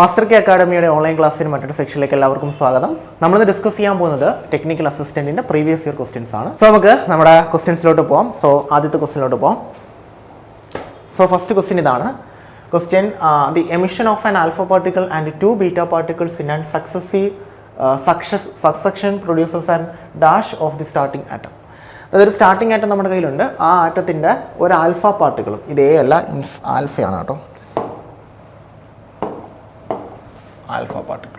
Master K അക്കാഡമിയുടെ online ക്ലാസ്സിന് മറ്റൊരു സെക്ഷനിലേക്ക് എല്ലാവർക്കും സ്വാഗതം. നമ്മളിന്ന് ഡിസ്കസ് ചെയ്യാൻ പോകുന്നത് ടെക്നിക്കൽ അസിസ്റ്റന്റിന്റെ പ്രീവിയസ് ഇയർ ക്വസ്റ്റ്യൻസ് ആണ്. സോ നമുക്ക് നമ്മുടെ ക്വസ്റ്റ്യൻസിലോട്ട് പോകാം സോ ആദ്യത്തെ ക്വസ്റ്റ്യനിലോട്ട് പോകാം സോ ഫസ്റ്റ് ക്വസ്റ്റ്യൻ ഇതാണ്. Question the emission of an alpha particle and two beta particles in and successive success succession producers and dash of the starting atom അതായത് സ്റ്റാർട്ടിംഗ് ആറ്റം നമ്മുടെ കയ്യിലുണ്ട്. ആ ആറ്റത്തിന്റെ ഒരു ആൽഫ പാർട്ടിക്കിളും ഇതേ അല്ല ആൽഫയാണ് കേട്ടോ. ആൽഫ പാർട്ടിക്കിൾ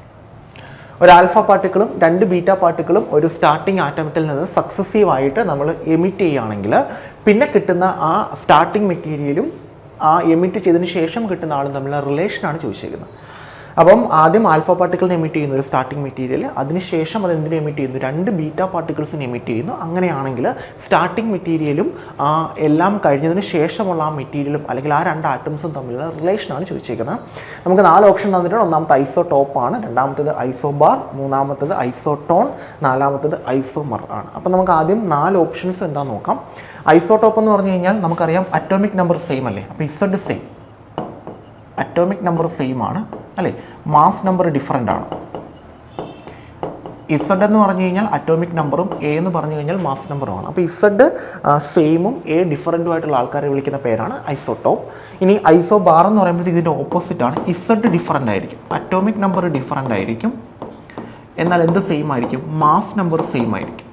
ഒരു ആൽഫ പാർട്ടിക്കിളും രണ്ട് ബീറ്റ പാർട്ടിക്കിളും ഒരു സ്റ്റാർട്ടിംഗ് ആറ്റമത്തിൽ നിന്ന് സക്സസീവ് ആയിട്ട് നമ്മൾ എമിറ്റ് ചെയ്യുകയാണെങ്കിൽ പിന്നെ കിട്ടുന്ന ആ സ്റ്റാർട്ടിംഗ് മെറ്റീരിയലും ആ എമിറ്റ് ചെയ്തതിന് ശേഷം കിട്ടുന്ന ആളും തമ്മിലുള്ള റിലേഷനാണ് ചോദിച്ചേക്കുന്നത്. അപ്പം ആദ്യം ആൽഫ പാർട്ടിക്കിളിനെ എമിറ്റ് ചെയ്യുന്നു ഒരു സ്റ്റാർട്ടിംഗ് മെറ്റീരിയൽ അതിനുശേഷം അത് എന്തിനെ എമിറ്റ് ചെയ്യുന്നു? രണ്ട് ബീറ്റ പാർട്ടിക്കിൾസിനെ എമിറ്റ് ചെയ്യുന്നു. അങ്ങനെയാണെങ്കിൽ സ്റ്റാർട്ടിംഗ് മെറ്റീരിയലും എല്ലാം കഴിഞ്ഞതിന് ശേഷമുള്ള ആ മെറ്റീരിയലും അല്ലെങ്കിൽ ആ രണ്ട് ആറ്റംസും തമ്മിലുള്ള റിലേഷനാണ് ചോദിച്ചേക്കുന്നത്. നമുക്ക് നാല് ഓപ്ഷൻ തന്നിട്ടുണ്ട്. ഒന്നാമത്തെ ഐസോ ടോപ്പാണ് രണ്ടാമത്തേത് ഐസോ ബാർ മൂന്നാമത്തേത് ഐസോ ടോൺ നാലാമത്തേത് ഐസോമർ ആണ്. അപ്പം നമുക്ക് ആദ്യം നാല് ഓപ്ഷൻസ് എന്താണെന്ന് നോക്കാം. ഐസോടോപ്പ് എന്ന് പറഞ്ഞു കഴിഞ്ഞാൽ നമുക്കറിയാം അറ്റോമിക് നമ്പർ സെയിം അല്ലേ? അപ്പോൾ Z same atomic number same ആണ്. അല്ലേ? മാസ് നമ്പർ ഡിഫറെന്റ് ആണ്. ഇസഡ് എന്ന് പറഞ്ഞു കഴിഞ്ഞാൽ അറ്റോമിക് നമ്പറും എ എന്ന് പറഞ്ഞു കഴിഞ്ഞാൽ മാസ് നമ്പറുമാണ് അപ്പോൾ ഇസഡ് സെയിമും എ ഡിഫറന്റും ആയിട്ടുള്ള ആൾക്കാരെ വിളിക്കുന്ന പേരാണ് ഐസോടോപ്പ് ഇനി ഐസോ ബാർ എന്ന് പറയുമ്പോഴത്തേക്ക് ഇതിന്റെ ആണ്. ഇസഡ് ഡിഫറന്റ് ആയിരിക്കും. അറ്റോമിക് നമ്പർ ഡിഫറന്റ് ആയിരിക്കും. എന്നാൽ എന്ത് സെയിം ആയിരിക്കും? മാസ് നമ്പർ സെയിം ആയിരിക്കും.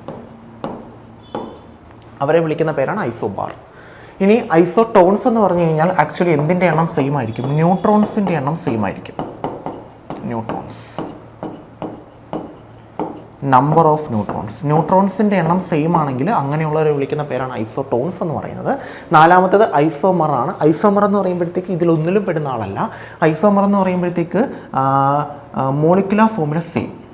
അവരെ വിളിക്കുന്ന പേരാണ് ഐസോബാർ ഇനി ഐസോടോൺസ് എന്ന് പറഞ്ഞു കഴിഞ്ഞാൽ ആക്ച്വലി എന്തിന്റെ എണ്ണം സെയിം ആയിരിക്കും? ന്യൂട്രോൺസിന്റെ എണ്ണം സെയിം ആയിരിക്കും. ന്യൂട്രോൺസ്. നമ്പർ ഓഫ് ന്യൂട്രോൺസ് ന്യൂട്രോൺസിന്റെ എണ്ണം സെയിം ആണെങ്കിൽ അങ്ങനെയുള്ളവരെ വിളിക്കുന്ന പേരാണ് ഐസോടോൺസ് എന്ന് പറയുന്നത്. നാലാമത്തേത് ഐസോമർ ആണ്. ഐസോമർ എന്ന് പറയുമ്പോഴത്തേക്ക് ഇതിലൊന്നിലും പെടുന്ന ആളല്ല. ഐസോമർ എന്ന് പറയുമ്പോഴത്തേക്ക് മോളിക്കുലാർ ഫോമിലെ സെയിം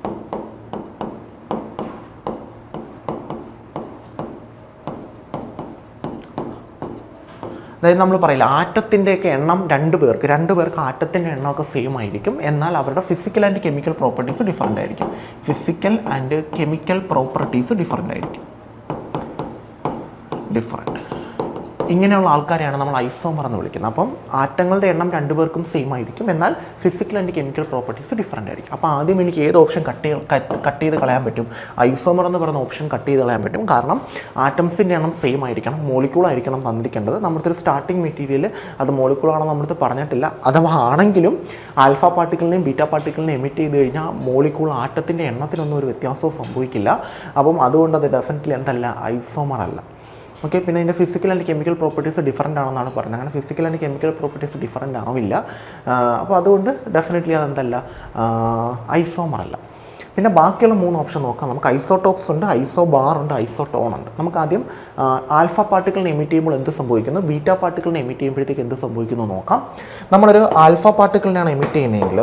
അതായത് നമ്മൾ പറയില്ല ആറ്റത്തിന്റെയൊക്കെ എണ്ണം രണ്ട് പേർക്ക് രണ്ട് പേർക്ക് ആറ്റത്തിന്റെ എണ്ണമൊക്കെ സെയിം ആയിരിക്കും. എന്നാൽ അവരുടെ physical and chemical properties different ആയിരിക്കും. Physical and chemical properties different ആയിരിക്കും. ഡിഫറെന്റ് ഇങ്ങനെയുള്ള ആൾക്കാരെയാണ് നമ്മൾ ഐസോമർ എന്ന് വിളിക്കുന്നത്. അപ്പം ആറ്റങ്ങളുടെ എണ്ണം രണ്ടുപേർക്കും സെയിം ആയിരിക്കും. എന്നാൽ physical and chemical properties different ആയിരിക്കും. അപ്പോൾ ആദ്യം എനിക്ക് ഏത് ഓപ്ഷൻ കട്ട് കട്ട് ചെയ്ത് കളയാൻ പറ്റും? ഐസോമർ എന്ന് പറയുന്ന ഓപ്ഷൻ കട്ട് ചെയ്ത് കളയാൻ പറ്റും. കാരണം ആറ്റംസിന്റെ എണ്ണം സെയിം ആയിരിക്കണം മോളിക്കൂൾ ആയിരിക്കണം തന്നിരിക്കേണ്ടത്. നമ്മുടെ ഒരു സ്റ്റാർട്ടിംഗ് മെറ്റീരിയൽ അത് മോളിക്കൂളാണെന്ന് നമ്മളടുത്ത് പറഞ്ഞിട്ടില്ല. അഥവാ ആണെങ്കിലും ആൽഫ പാർട്ടിക്കിളിനെയും ബീറ്റ പാർട്ടിക്കിളിനെയും എമിറ്റ് ചെയ്ത് കഴിഞ്ഞാൽ മോളിക്കൂൾ ആറ്റത്തിന്റെ എണ്ണത്തിനൊന്നും ഒരു വ്യത്യാസവും സംഭവിക്കില്ല. അപ്പം അതുകൊണ്ട് അത് ഡെഫിനറ്റ്ലി എന്തല്ല ഐസോമർ അല്ല ഓക്കെ പിന്നെ അതിന്റെ physical and chemical properties different ആണെന്നാണ് പറയുന്നത് അങ്ങനെ physical and chemical properties different ആവില്ല. അപ്പോൾ അതുകൊണ്ട് ഡെഫിനറ്റ്ലി അതെന്തല്ല? ഐസോമർ അല്ല. പിന്നെ ബാക്കിയുള്ള മൂന്ന് ഓപ്ഷൻ നോക്കാം. നമുക്ക് ഐസോടോപ്സ് ഉണ്ട് ഐസോ ബാർ ഉണ്ട് ഐസോടോൺ ഉണ്ട്. നമുക്ക് ആദ്യം ആൽഫ പാർട്ടിക്കിളിനെ എമിറ്റ് ചെയ്യുമ്പോൾ എന്ത് സംഭവിക്കുന്നു? ബീറ്റ പാർട്ടിക്കിളിനെ എമിറ്റ് ചെയ്യുമ്പോഴത്തേക്ക് എന്ത് സംഭവിക്കുന്നു നോക്കാം. നമ്മളൊരു ആൽഫ പാർട്ടിക്കിളിനെയാണ് എമിറ്റ് ചെയ്യുന്നതെങ്കിൽ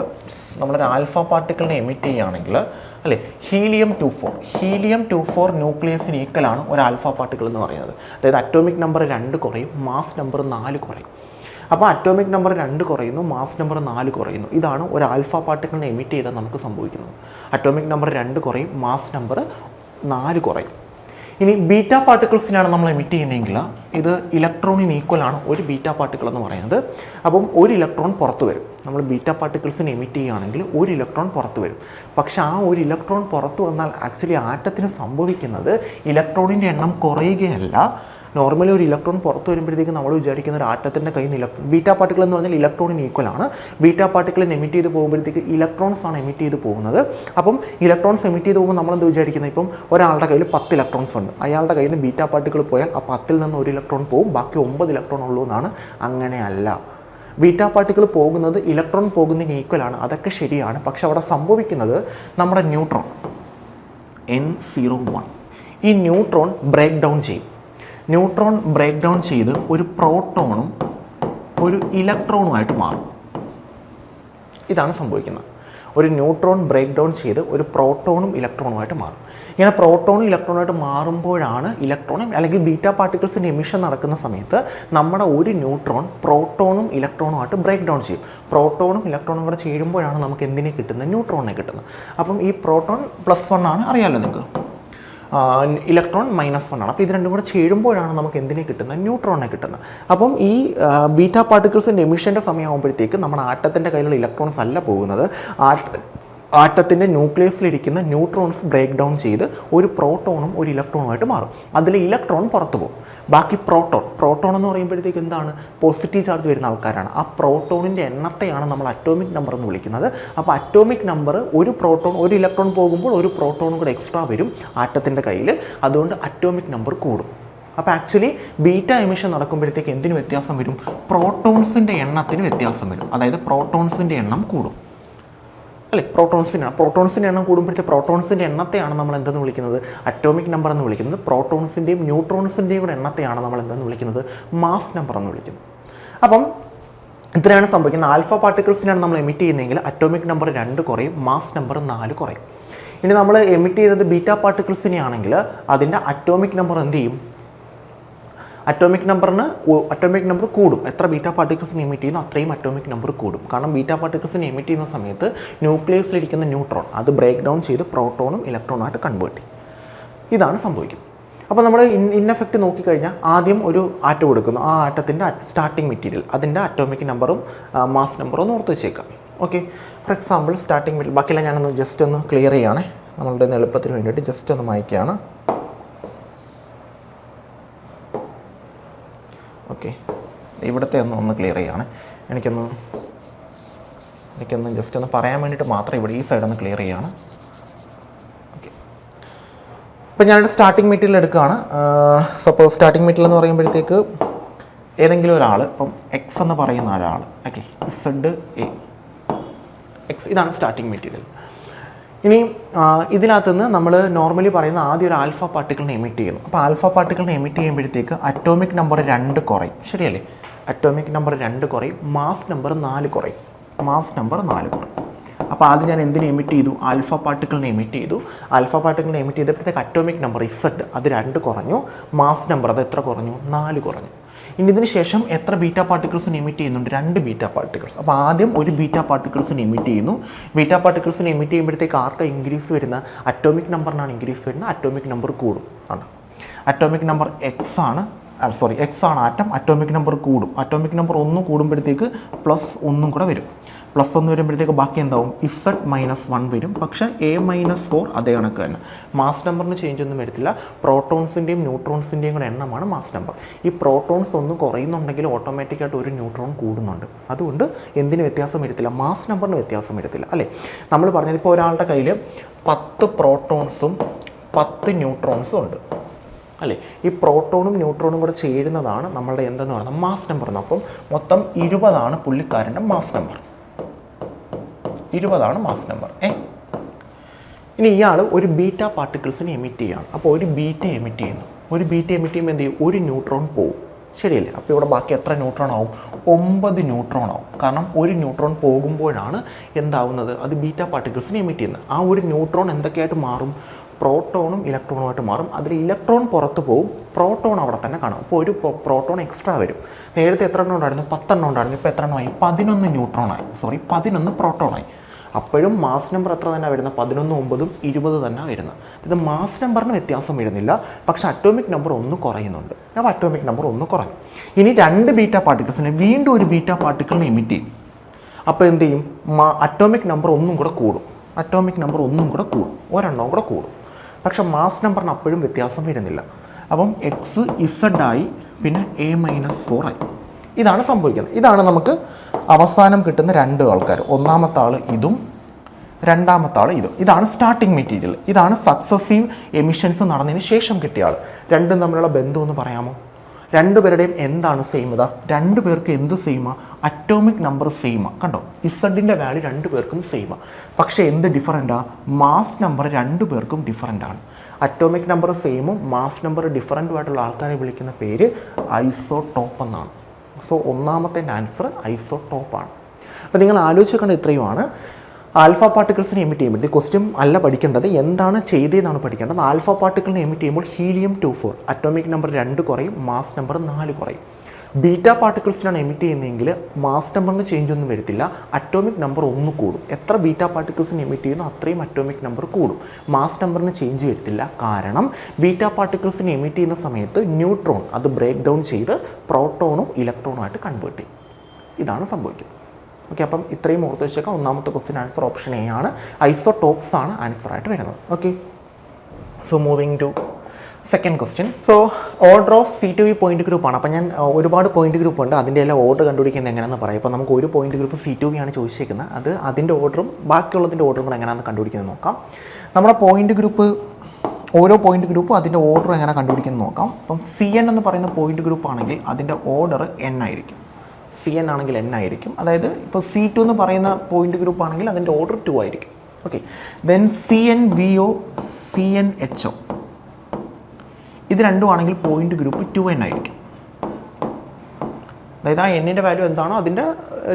നമ്മളൊരു ആൽഫ പാർട്ടിക്കിളിനെ എമിറ്റ് ചെയ്യുകയാണെങ്കിൽ അല്ലേ? Helium two four. Helium two four ന്യൂക്ലിയസിന് ഈക്വലാണ് ഒരു ആൽഫ പാർട്ടിക്കിൾ എന്ന് പറയുന്നത്. അതായത് അറ്റോമിക് നമ്പർ രണ്ട് കുറയും മാസ് നമ്പർ നാല് കുറയും. അപ്പോൾ അറ്റോമിക് നമ്പർ രണ്ട് കുറയുന്നു മാസ് നമ്പർ നാല് കുറയുന്നു. ഇതാണ് ഒരു ആൽഫ പാർട്ടിക്കിളിനെ എമിറ്റ് ചെയ്താൽ നമുക്ക് സംഭവിക്കുന്നത്. അറ്റോമിക് നമ്പർ രണ്ട് കുറയും മാസ് നമ്പർ നാല് കുറയും. ഇനി ബീറ്റ പാർട്ടിക്കിൾസിനാണ് നമ്മൾ എമിറ്റ് ചെയ്യുന്നതെങ്കിൽ ഇത് ഇലക്ട്രോണിന് ഈക്വൽ ആണ് ഒരു ബീറ്റ പാർട്ടിക്കിൾ എന്ന് പറയുന്നത്. അപ്പം ഒരു ഇലക്ട്രോൺ പുറത്ത് വരും. നമ്മൾ ബീറ്റ പാർട്ടിക്കിൾസിന് എമിറ്റ് ചെയ്യുകയാണെങ്കിൽ ഒരു ഇലക്ട്രോൺ പുറത്ത് വരും. പക്ഷേ ആ ഒരു ഇലക്ട്രോൺ പുറത്ത് വന്നാൽ ആക്ച്വലി ആറ്റത്തിന് സംഭവിക്കുന്നത് ഇലക്ട്രോണിന്റെ എണ്ണം കുറയുകയല്ല നോർമലി ഒരു ഇലക്ട്രോൺ പുറത്ത് വരുമ്പോഴത്തേക്ക് നമ്മൾ വിചാരിക്കുന്ന ഒരു ആറ്റത്തിന്റെ കയ്യിൽ നിന്ന് ബീറ്റ പാർട്ടിക്കിൾ എന്ന് പറഞ്ഞാൽ ഇലക്ട്രോണിന് ഈക്വൽ ആണ്. ബീറ്റ പാർട്ടിക്കിൾ എമിറ്റ് ചെയ്ത് പോകുമ്പോഴത്തേക്ക് ഇലക്ട്രോൺസ് ആണ് എമിറ്റ് ചെയ്ത് പോകുന്നത്. അപ്പം ഇലക്ട്രോൺസ് എമിറ്റ് ചെയ്ത് പോകുമ്പോൾ നമ്മളെന്ത് വിചാരിക്കുന്നത് ഇപ്പം ഒരാളുടെ കയ്യിൽ പത്ത് ഇലക്ട്രോൺസ് ഉണ്ട്. അയാളുടെ കയ്യിൽ നിന്ന് ബീറ്റ പാർട്ടിക്കിൾ പോയാൽ ആ പത്തിൽ നിന്ന് ഒരു ഇലക്ട്രോൺ പോകും ബാക്കി ഒമ്പത് ഇലക്ട്രോൺ ഉള്ളൂ എന്നാണ്. അങ്ങനെയല്ല ബീറ്റ പാർട്ടിക്കിൾ പോകുന്നത് ഇലക്ട്രോൺ പോകുന്നതിന് ഈക്വൽ ആണ്. അതൊക്കെ ശരിയാണ്. പക്ഷെ അവിടെ സംഭവിക്കുന്നത് നമ്മുടെ ന്യൂട്രോൺ എൻ സീറോ വൺ ഈ ന്യൂട്രോൺ ബ്രേക്ക് ഡൗൺ ചെയ്യും. ന്യൂട്രോൺ ബ്രേക്ക് ഡൗൺ ചെയ്ത് ഒരു പ്രോട്ടോണും ഒരു ഇലക്ട്രോണുമായിട്ട് മാറും. ഇതാണ് സംഭവിക്കുന്നത്. ഒരു ന്യൂട്രോൺ ബ്രേക്ക് ഡൗൺ ചെയ്ത് ഒരു പ്രോട്ടോണും ഇലക്ട്രോണുമായിട്ട് മാറും. ഇങ്ങനെ പ്രോട്ടോണും ഇലക്ട്രോണുമായിട്ട് മാറുമ്പോഴാണ് ഇലക്ട്രോണും അല്ലെങ്കിൽ ബീറ്റ പാർട്ടിക്കിൾസിന്റെ എമിഷൻ നടക്കുന്ന സമയത്ത് നമ്മുടെ ഒരു ന്യൂട്രോൺ പ്രോട്ടോണും ഇലക്ട്രോണുമായിട്ട് ബ്രേക്ക് ഡൗൺ ചെയ്യും. പ്രോട്ടോണും ഇലക്ട്രോണും കൂടെ ചേരുമ്പോഴാണ് നമുക്ക് എന്തിനെ കിട്ടുന്നത്? ന്യൂട്രോണിനെ കിട്ടുന്നത്. അപ്പം ഈ പ്രോട്ടോൺ പ്ലസ് വൺ ആണ് അറിയാമല്ലോ നിങ്ങൾക്ക്? ഇലക്ട്രോൺ മൈനസ് വൺ ആണ്. അപ്പോൾ ഇത് രണ്ടും കൂടെ ചേരുമ്പോഴാണ് നമുക്ക് എന്തിനെ കിട്ടുന്നത്? ന്യൂട്രോണിനെ കിട്ടുന്നത്. അപ്പം ഈ ബീറ്റ പാർട്ടിക്കിൾസിന്റെ എമിഷന്റെ സമയമാകുമ്പോഴത്തേക്ക് നമ്മുടെ ആറ്റത്തിന്റെ കയ്യിലുള്ള ഇലക്ട്രോൺസ് അല്ല പോകുന്നത്. ആറ്റ ആറ്റത്തിന്റെ ന്യൂക്ലിയസിലിരിക്കുന്ന ന്യൂട്രോൺസ് ബ്രേക്ക് ഡൗൺ ചെയ്ത് ഒരു പ്രോട്ടോണും ഒരു ഇലക്ട്രോണുമായിട്ട് മാറും. അതിൽ ഇലക്ട്രോൺ പുറത്തു പോകും. ബാക്കി പ്രോട്ടോൺ പ്രോട്ടോൺ എന്ന് പറയുമ്പോഴത്തേക്ക് എന്താണ്? പോസിറ്റീവ് ചാർജ് വരുന്ന ആൾക്കാരാണ്. ആ പ്രോട്ടോണിന്റെ എണ്ണത്തെയാണ് നമ്മൾ അറ്റോമിക് നമ്പർ എന്ന് വിളിക്കുന്നത്. അപ്പോൾ അറ്റോമിക് നമ്പർ ഒരു പ്രോട്ടോൺ ഒരു ഇലക്ട്രോൺ പോകുമ്പോൾ ഒരു പ്രോട്ടോണും കൂടെ എക്സ്ട്രാ വരും ആറ്റത്തിന്റെ കയ്യിൽ. അതുകൊണ്ട് അറ്റോമിക് നമ്പർ കൂടും. അപ്പോൾ ആക്ച്വലി ബീറ്റ എമിഷൻ നടക്കുമ്പോഴത്തേക്ക് എന്തിനു വ്യത്യാസം വരും? പ്രോട്ടോൺസിന്റെ എണ്ണത്തിന് വ്യത്യാസം വരും. അതായത് പ്രോട്ടോൺസിന്റെ എണ്ണം കൂടും. അല്ലേ? പ്രോട്ടോൺസിന്റെ പ്രോട്ടോൺസിന്റെ എണ്ണം കൂടുമ്പോഴത്തെ പ്രോട്ടോൺസിന്റെ എണ്ണത്തെയാണ് നമ്മൾ എന്തെന്ന് വിളിക്കുന്നത്? അറ്റോമിക് നമ്പർ എന്ന് വിളിക്കുന്നത് പ്രോട്ടോൺസിന്റെയും ന്യൂട്രോൺസിന്റെയും കൂടെ എണ്ണത്തെയാണ് നമ്മൾ എന്തെന്ന് വിളിക്കുന്നത്? മാസ് നമ്പർ എന്ന് വിളിക്കുന്നത്. അപ്പം ഇത്രയാണ് സംഭവിക്കുന്നത്. ആൽഫ പാർട്ടിക്കിൾസിനാണ് നമ്മൾ എമിറ്റ് ചെയ്യുന്നതെങ്കിൽ അറ്റോമിക് നമ്പർ രണ്ട് കുറയും മാസ് നമ്പർ നാല് കുറയും. ഇനി നമ്മൾ എമിറ്റ് ചെയ്തത് ബീറ്റ പാർട്ടിക്കിൾസിനെ ആണെങ്കിൽ അതിന്റെ അറ്റോമിക് നമ്പർ എന്ത് ചെയ്യും? അറ്റോമിക് നമ്പറിന് അറ്റോമിക് നമ്പർ കൂടും. എത്ര ബീറ്റ പാർട്ടിക്കിൾസിന് എമിറ്റ് ചെയ്യുന്നു അത്രയും അറ്റോമിക് നമ്പർ കൂടും. കാരണം ബീറ്റ പാർട്ടിക്കിൾസിന് എമിറ്റ് ചെയ്യുന്ന സമയത്ത് ന്യൂക്ലിയസിലിരിക്കുന്ന ന്യൂട്രോൺ അത് ബ്രേക്ക് ഡൗൺ ചെയ്ത് പ്രോട്ടോണും ഇലക്ട്രോണും ആയിട്ട് കൺവേർട്ട് ചെയ്യും. ഇതാണ് സംഭവിക്കുന്നത്. അപ്പോൾ നമ്മൾ ഇൻ എഫക്റ്റ് നോക്കിക്കഴിഞ്ഞാൽ ആദ്യം ഒരു ആറ്റം കൊടുക്കുന്നു ആ ആറ്റത്തിന്റെ സ്റ്റാർട്ടിംഗ് മെറ്റീരിയൽ അതിന്റെ അറ്റോമിക് നമ്പറും മാസ് നമ്പറും ഓർത്ത് വെച്ചേക്കാം. Okay for example starting material ബാക്കിയെല്ലാം ഞാനൊന്ന് ജസ്റ്റ് ഒന്ന് ക്ലിയർ ചെയ്യുകയാണ് നമ്മളുടെ എളുപ്പത്തിന് വേണ്ടിയിട്ട് ജസ്റ്റ് ഒന്ന് മായ്ക്കുകയാണ് ഓക്കെ. ഇവിടുത്തെ ഒന്ന് ഒന്ന് ക്ലിയർ ചെയ്യാണ്. എനിക്കൊന്ന് എനിക്കൊന്ന് ജസ്റ്റ് ഒന്ന് പറയാൻ വേണ്ടിയിട്ട് മാത്രം ഇവിടെ ഈ സൈഡ് ഒന്ന് ക്ലിയർ ചെയ്യാണ്. ഇപ്പം ഞാനൊരു സ്റ്റാർട്ടിംഗ് മെറ്റീരിയൽ എടുക്കുകയാണ്. സപ്പോസ് സ്റ്റാർട്ടിംഗ് മെറ്റീരിയൽ എന്ന് പറയുമ്പോഴത്തേക്ക് ഏതെങ്കിലും ഒരാൾ ഇപ്പം എക്സ് എന്ന് പറയുന്ന ഒരാൾ ഓക്കെ സെഡ് എ എക്സ് ഇതാണ് സ്റ്റാർട്ടിംഗ് മെറ്റീരിയൽ ഇനി ഇതിനകത്തുനിന്ന് നമ്മൾ നോർമലി പറയുന്ന ആദ്യം ഒരു ആൽഫ പാർട്ടിക്കിളിനെ എമിറ്റ് ചെയ്യുന്നു. അപ്പോൾ ആൽഫ പാർട്ടിക്കിളിനെ എമിറ്റ് ചെയ്യുമ്പോഴത്തേക്ക് അറ്റോമിക് നമ്പർ രണ്ട് കുറയും. ശരിയല്ലേ? അറ്റോമിക് നമ്പർ രണ്ട് കുറയും മാസ് നമ്പർ നാല് കുറയും. മാസ് നമ്പർ നാല് കുറയും. അപ്പോൾ ആദ്യം ഞാൻ എന്തിനെ എമിറ്റ് ചെയ്തു? ആൽഫ പാർട്ടിക്കിളിനെ എമിറ്റ് ചെയ്തു. ആൽഫ പാർട്ടിക്കിളിനെ എമിറ്റ് ചെയ്തപ്പോഴത്തേക്ക് അറ്റോമിക് നമ്പർ ഇസഡ് അത് രണ്ട് കുറഞ്ഞു. മാസ് നമ്പർ അത് എത്ര കുറഞ്ഞു? നാല് കുറഞ്ഞു. ഇനി ഇതിന് ശേഷം എത്ര ബീറ്റ പാർട്ടിക്കിൾസിന് എമിറ്റ് ചെയ്യുന്നുണ്ട്? രണ്ട് ബീറ്റ പാർട്ടിക്കിൾസ്. അപ്പോൾ ആദ്യം ഒരു ബീറ്റ പാർട്ടിക്കിൾസിന് എമിറ്റ് ചെയ്യുന്നു. ബീറ്റ പാർട്ടിക്കിൾസിന് എമിറ്റ് ചെയ്യുമ്പോഴത്തേക്ക് ആർക്കാ ഇൻക്രീസ് വരുന്ന? അറ്റോമിക് നമ്പറിനാണ് ഇൻക്രീസ് വരുന്നത്. അറ്റോമിക് നമ്പർ കൂടും. ആണ്. അറ്റോമിക് നമ്പർ എക്സ് ആണ്. സോറി എക്സ് ആണ് ആറ്റം. അറ്റോമിക് നമ്പർ കൂടും. അറ്റോമിക് നമ്പർ ഒന്ന് കൂടുമ്പോഴത്തേക്ക് പ്ലസ് ഒന്നും കൂടെ വരും. പ്ലസ് ഒന്ന് വരുമ്പോഴത്തേക്ക് ബാക്കി എന്താവും? ഇസഡ് മൈനസ് വൺ വരും. പക്ഷേ എ മൈനസ് ഫോർ അതേ കണക്ക് തന്നെ. മാസ് നമ്പറിന് ചേഞ്ച് ഒന്നും വരത്തില്ല പ്രോട്ടോൺസിന്റെയും ന്യൂട്രോൺസിന്റെയും കൂടെ എണ്ണമാണ് മാസ് നമ്പർ ഈ പ്രോട്ടോൺസ് ഒന്ന് കുറയുന്നുണ്ടെങ്കിൽ ഓട്ടോമാറ്റിക്കായിട്ട് ഒരു ന്യൂട്രോൺ കൂടുന്നുണ്ട്. അതുകൊണ്ട് എന്തിന് വ്യത്യാസം വരത്തില്ല മാസ് നമ്പറിന് വ്യത്യാസം വരത്തില്ല അല്ലേ? നമ്മൾ പറഞ്ഞത് ഇപ്പോൾ ഒരാളുടെ കയ്യിൽ പത്ത് പ്രോട്ടോൺസും പത്ത് ന്യൂട്രോൺസും ഉണ്ട്. അല്ലേ? ഈ പ്രോട്ടോണും ന്യൂട്രോണും കൂടെ ചേരുന്നതാണ് നമ്മളുടെ എന്തെന്ന് പറയുന്നത്? മാസ് നമ്പർ അപ്പം മൊത്തം ഇരുപതാണ് പുള്ളിക്കാരന്റെ മാസ് നമ്പർ ഇരുപതാണ് മാസ് നമ്പർ ഏ? ഇനി ഇയാൾ ഒരു ബീറ്റ പാർട്ടിക്കിൾസിനെ എമിറ്റ് ചെയ്യാണ്. അപ്പോൾ ഒരു ബീറ്റ എമിറ്റ് ചെയ്യുന്നു. ഒരു ബീറ്റ എമിറ്റ് ചെയ്യുമ്പോൾ എന്ത് ചെയ്യും? ഒരു ന്യൂട്രോൺ പോവും. ശരിയല്ലേ? അപ്പോൾ ഇവിടെ ബാക്കി എത്ര ന്യൂട്രോൺ ആവും? ഒമ്പത് ന്യൂട്രോൺ ആവും. കാരണം ഒരു ന്യൂട്രോൺ പോകുമ്പോഴാണ് എന്താവുന്നത്? അത് ബീറ്റ പാർട്ടിക്കിൾസിനെ എമിറ്റ് ചെയ്യുന്നത്. ആ ഒരു ന്യൂട്രോൺ എന്തൊക്കെയായിട്ട് മാറും? പ്രോട്ടോണും ഇലക്ട്രോണുമായിട്ട് മാറും. അതിൽ ഇലക്ട്രോൺ പുറത്ത് പോകും പ്രോട്ടോൺ അവിടെ തന്നെ കാണും. അപ്പോൾ ഒരു പ്രോട്ടോൺ എക്സ്ട്രാ വരും. നേരത്തെ എത്ര എണ്ണം ഉണ്ടായിരുന്നു? പത്തെണ്ണം ഉണ്ടായിരുന്നു. ഇപ്പോൾ എത്ര എണ്ണമായി? പതിനൊന്ന് ന്യൂട്രോണായി സോറി പതിനൊന്ന് പ്രോട്ടോണായി അപ്പോഴും മാസ് നമ്പർ എത്ര തന്നെ വരുന്നത് പതിനൊന്ന് ഒമ്പതും ഇരുപത് തന്നെ വരുന്നത് ഇത് മാസ് നമ്പറിന് വ്യത്യാസം വരുന്നില്ല. പക്ഷേ അറ്റോമിക് നമ്പർ ഒന്ന് കുറയുന്നുണ്ട്. അപ്പോൾ അറ്റോമിക് നമ്പർ ഒന്ന് കുറഞ്ഞു. ഇനി രണ്ട് ബീറ്റ പാർട്ടിക്കിൾസിനെ വീണ്ടും ഒരു ബീറ്റ പാർട്ടിക്കിളിനെ എമിറ്റ് ചെയ്യും. അപ്പോൾ എന്ത് ചെയ്യും? അറ്റോമിക് നമ്പർ ഒന്നും കൂടെ കൂടും. അറ്റോമിക് നമ്പർ ഒന്നും കൂടെ കൂടും. ഒരെണ്ണവും കൂടെ കൂടും. പക്ഷേ മാസ് നമ്പറിന് അപ്പോഴും വ്യത്യാസം വരുന്നില്ല. അപ്പം എക്സ് ഇസഡായി പിന്നെ എ മൈനസ് ആയി. ഇതാണ് സംഭവിക്കുന്നത്. ഇതാണ് നമുക്ക് അവസാനം കിട്ടുന്ന രണ്ട് ആൾക്കാർ. ഒന്നാമത്തെ ആൾ ഇതും രണ്ടാമത്തെ ആൾ ഇതും. ഇതാണ് സ്റ്റാർട്ടിംഗ് മെറ്റീരിയൽ ഇതാണ് സക്സസീവ് എമിഷൻസ് നടന്നതിന് ശേഷം കിട്ടിയ ആൾ രണ്ടും തമ്മിലുള്ള ബന്ധം എന്ന് പറയാമോ? രണ്ടുപേരുടെയും എന്താണ് സെയിം ഇതാ? രണ്ടു പേർക്ക് എന്ത് സെയിമാ അറ്റോമിക് നമ്പർ സെയിമാ കണ്ടോ? ഇസഡിന്റെ വാല്യൂ രണ്ടു പേർക്കും സെയിമാ പക്ഷേ എന്ത് ഡിഫറന്റാ മാസ് നമ്പർ രണ്ടു പേർക്കും ഡിഫറന്റ് ആണ്. അറ്റോമിക് നമ്പർ സെയിമും മാസ് നമ്പർ ഡിഫറന്റുമായിട്ടുള്ള ആൾക്കാരെ വിളിക്കുന്ന പേര് ഐസോടോപ്പ് എന്നാണ്. സോ ഒന്നാമത്തെ ആൻസർ ഐസോടോപ്പാണ് അപ്പോൾ നിങ്ങൾ ആലോചിക്കേണ്ട ഇത്രയുമാണ്. ആൽഫ പാർട്ടിക്കിൾസിനെ എമിറ്റ് ചെയ്യുമ്പോൾ ഇത് ക്വസ്റ്റ്യൻ അല്ല പഠിക്കേണ്ടത് എന്താണ് ചെയ്തതെന്നാണ് പഠിക്കേണ്ടത്. ആൽഫ പാർട്ടിക്കിളിനെ എമിറ്റ് ചെയ്യുമ്പോൾ helium two four atomic number രണ്ട് കുറയും മാസ് നമ്പർ നാല് കുറയും. ബീറ്റ പാർട്ടിക്കിൾസിലാണ് എമിറ്റ് ചെയ്യുന്നതെങ്കിൽ മാസ് നമ്പറിന് ചേഞ്ച് ഒന്നും വരത്തില്ല. അറ്റോമിക് നമ്പർ ഒന്ന് കൂടും. എത്ര ബീറ്റ പാർട്ടിക്കിൾസിന് എമിറ്റ് ചെയ്യുന്നു അത്രയും അറ്റോമിക് നമ്പർ കൂടും. മാസ് നമ്പറിന് ചേഞ്ച് വരത്തില്ല. കാരണം ബീറ്റ പാർട്ടിക്കിൾസിന് എമിറ്റ് ചെയ്യുന്ന സമയത്ത് ന്യൂട്രോൺ അത് ബ്രേക്ക് ഡൗൺ ചെയ്ത് പ്രോട്ടോണും ഇലക്ട്രോണും ആയിട്ട് കൺവേർട്ട് ചെയ്യും. ഇതാണ് സംഭവിക്കുന്നത്. ഓക്കെ അപ്പം ഇത്രയും ഓർത്ത് വെച്ചേക്കാം. ഒന്നാമത്തെ ക്വസ്റ്റ്യൻ ആൻസർ ഓപ്ഷൻ എ ആണ്. ഐസോടോപ്സ് ആണ് ആൻസർ ആയിട്ട് വരുന്നത്. Okay so moving to second question so order of C two V point group ആണ്. അപ്പം ഞാൻ ഒരുപാട് പോയിന്റ് ഗ്രൂപ്പ് ഉണ്ട്. അതിന്റെ എല്ലാം ഓർഡർ കണ്ടുപിടിക്കുന്നത് എങ്ങനെയാണെന്ന് പറയാം. ഇപ്പോൾ നമുക്ക് ഒരു point group C two V ആണ് ചോദിച്ചേക്കുന്നത്. അത് അതിന്റെ ഓർഡറും ബാക്കിയുള്ളതിന്റെ ഓർഡറും കൂടെ എങ്ങനെയാണെന്ന് കണ്ടുപിടിക്കുന്നത് നോക്കാം. നമ്മുടെ പോയിന്റ് ഗ്രൂപ്പ് ഓരോ പോയിന്റ് ഗ്രൂപ്പും അതിന്റെ ഓർഡർ എങ്ങനെ കണ്ടുപിടിക്കുന്നത് നോക്കാം. അപ്പം സി എൻ എന്ന് പറയുന്ന പോയിന്റ് ഗ്രൂപ്പ് ആണെങ്കിൽ അതിന്റെ ഓർഡർ എൻ ആയിരിക്കും. സി എൻ ആണെങ്കിൽ എൻ ആയിരിക്കും. അതായത് ഇപ്പോൾ സി ടു എന്ന് പറയുന്ന പോയിന്റ് ഗ്രൂപ്പ് ആണെങ്കിൽ അതിന്റെ ഓർഡർ ടു ആയിരിക്കും. Okay then C N V O C N H O ഇത് രണ്ടും ആണെങ്കിൽ പോയിന്റ് ഗ്രൂപ്പ് ടു എൻ ആയിരിക്കും. അതായത് ആ എന്നിന്റെ വാല്യൂ എന്താണോ അതിന്റെ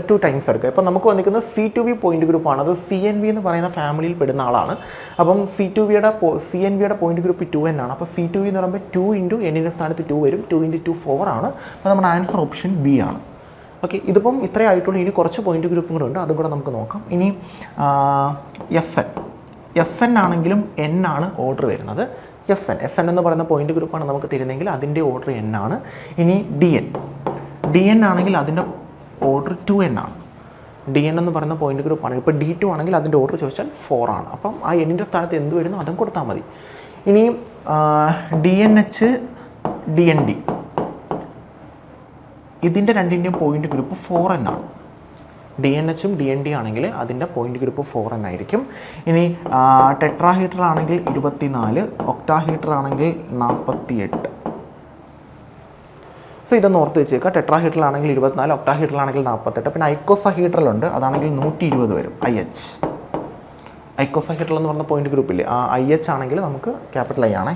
ടു ടൈംസ് എടുക്കുക. ഇപ്പം നമുക്ക് വന്നിരിക്കുന്നത് സി ടു വി പോയിന്റ് ഗ്രൂപ്പാണ് അത് സി എൻ വി എന്ന് പറയുന്ന ഫാമിലിയിൽ പെടുന്ന ആളാണ്. അപ്പം സി ടു വിയുടെ സി എൻ വിയുടെ പോയിന്റ് ഗ്രൂപ്പ് ടു എൻ ആണ്. അപ്പോൾ സി ടു വി എന്ന് പറയുമ്പോൾ ടു ഇന്റു എന്നിന്റെ സ്ഥാനത്ത് ടു വരും. ടു ഇന്റു ടു ഫോർ ആണ്. അപ്പോൾ നമ്മുടെ ആൻസർ ഓപ്ഷൻ ബി ആണ്. ഓക്കെ ഇതിപ്പം ഇത്രേ ആയിട്ടുള്ളൂ. ഇനി കുറച്ച് പോയിന്റ് ഗ്രൂപ്പും കൂടെ ഉണ്ട്. അതും കൂടെ നമുക്ക് നോക്കാം. ഇനി എസ് എൻ എസ് എൻ ആണെങ്കിലും എൻ ആണ് ഓർഡർ വരുന്നത്. എസ് എൻ എസ് എൻ എന്ന് പറയുന്ന പോയിന്റ് ഗ്രൂപ്പാണ് നമുക്ക് തരുന്നതെങ്കിൽ അതിന്റെ ഓർഡർ എൻ ആണ്. ഇനി ഡി എൻ ഡി എൻ ആണെങ്കിൽ അതിന്റെ ഓർഡർ ടു എൻ ആണ്. ഡി എൻ എന്ന് പറയുന്ന പോയിന്റ് ഗ്രൂപ്പാണ് ഇപ്പോൾ ഡി ടു ആണെങ്കിൽ അതിന്റെ ഓർഡർ ചോദിച്ചാൽ ഫോർ ആണ്. അപ്പം ആ എന്നിന്റെ സ്ഥാനത്ത് എന്ത് വരുന്നു അതും കൊടുത്താൽ മതി. ഇനി D N H D N D ഇതിന്റെ രണ്ടിന്റെയും പോയിന്റ് ഗ്രൂപ്പ് ഫോർ എൻ ആണ്. ഡി എൻ എച്ചും ഡി എൻ ഡി ആണെങ്കിൽ അതിന്റെ പോയിന്റ് ഗ്രൂപ്പ് ഫോർ എൻ ആയിരിക്കും ഇനി ടെട്രാഹീറ്റർ ആണെങ്കിൽ ഇരുപത്തിനാല് ഒക്ടാഹീറ്റർ ആണെങ്കിൽ നാൽപ്പത്തി എട്ട് സോ ഇതൊന്ന് ഓർത്ത് വെച്ചേക്കുക. ടെട്രാഹീറ്ററിലാണെങ്കിൽ ഇരുപത്തിനാല് ഒക്ടാഹീറ്ററിലാണെങ്കിൽ നാൽപ്പത്തെട്ട് പിന്നെ ഐക്കോസഹീറ്ററിലുണ്ട് അതാണെങ്കിൽ നൂറ്റി ഇരുപത് വരും ഐ എച്ച് ഐക്കോസഹീറ്റർ എന്ന് പറഞ്ഞ പോയിന്റ് ഗ്രൂപ്പില്ലേ ആ ഐ എച്ച് ആണെങ്കിൽ നമുക്ക് ക്യാപിറ്റൽ ഐ ആണേ.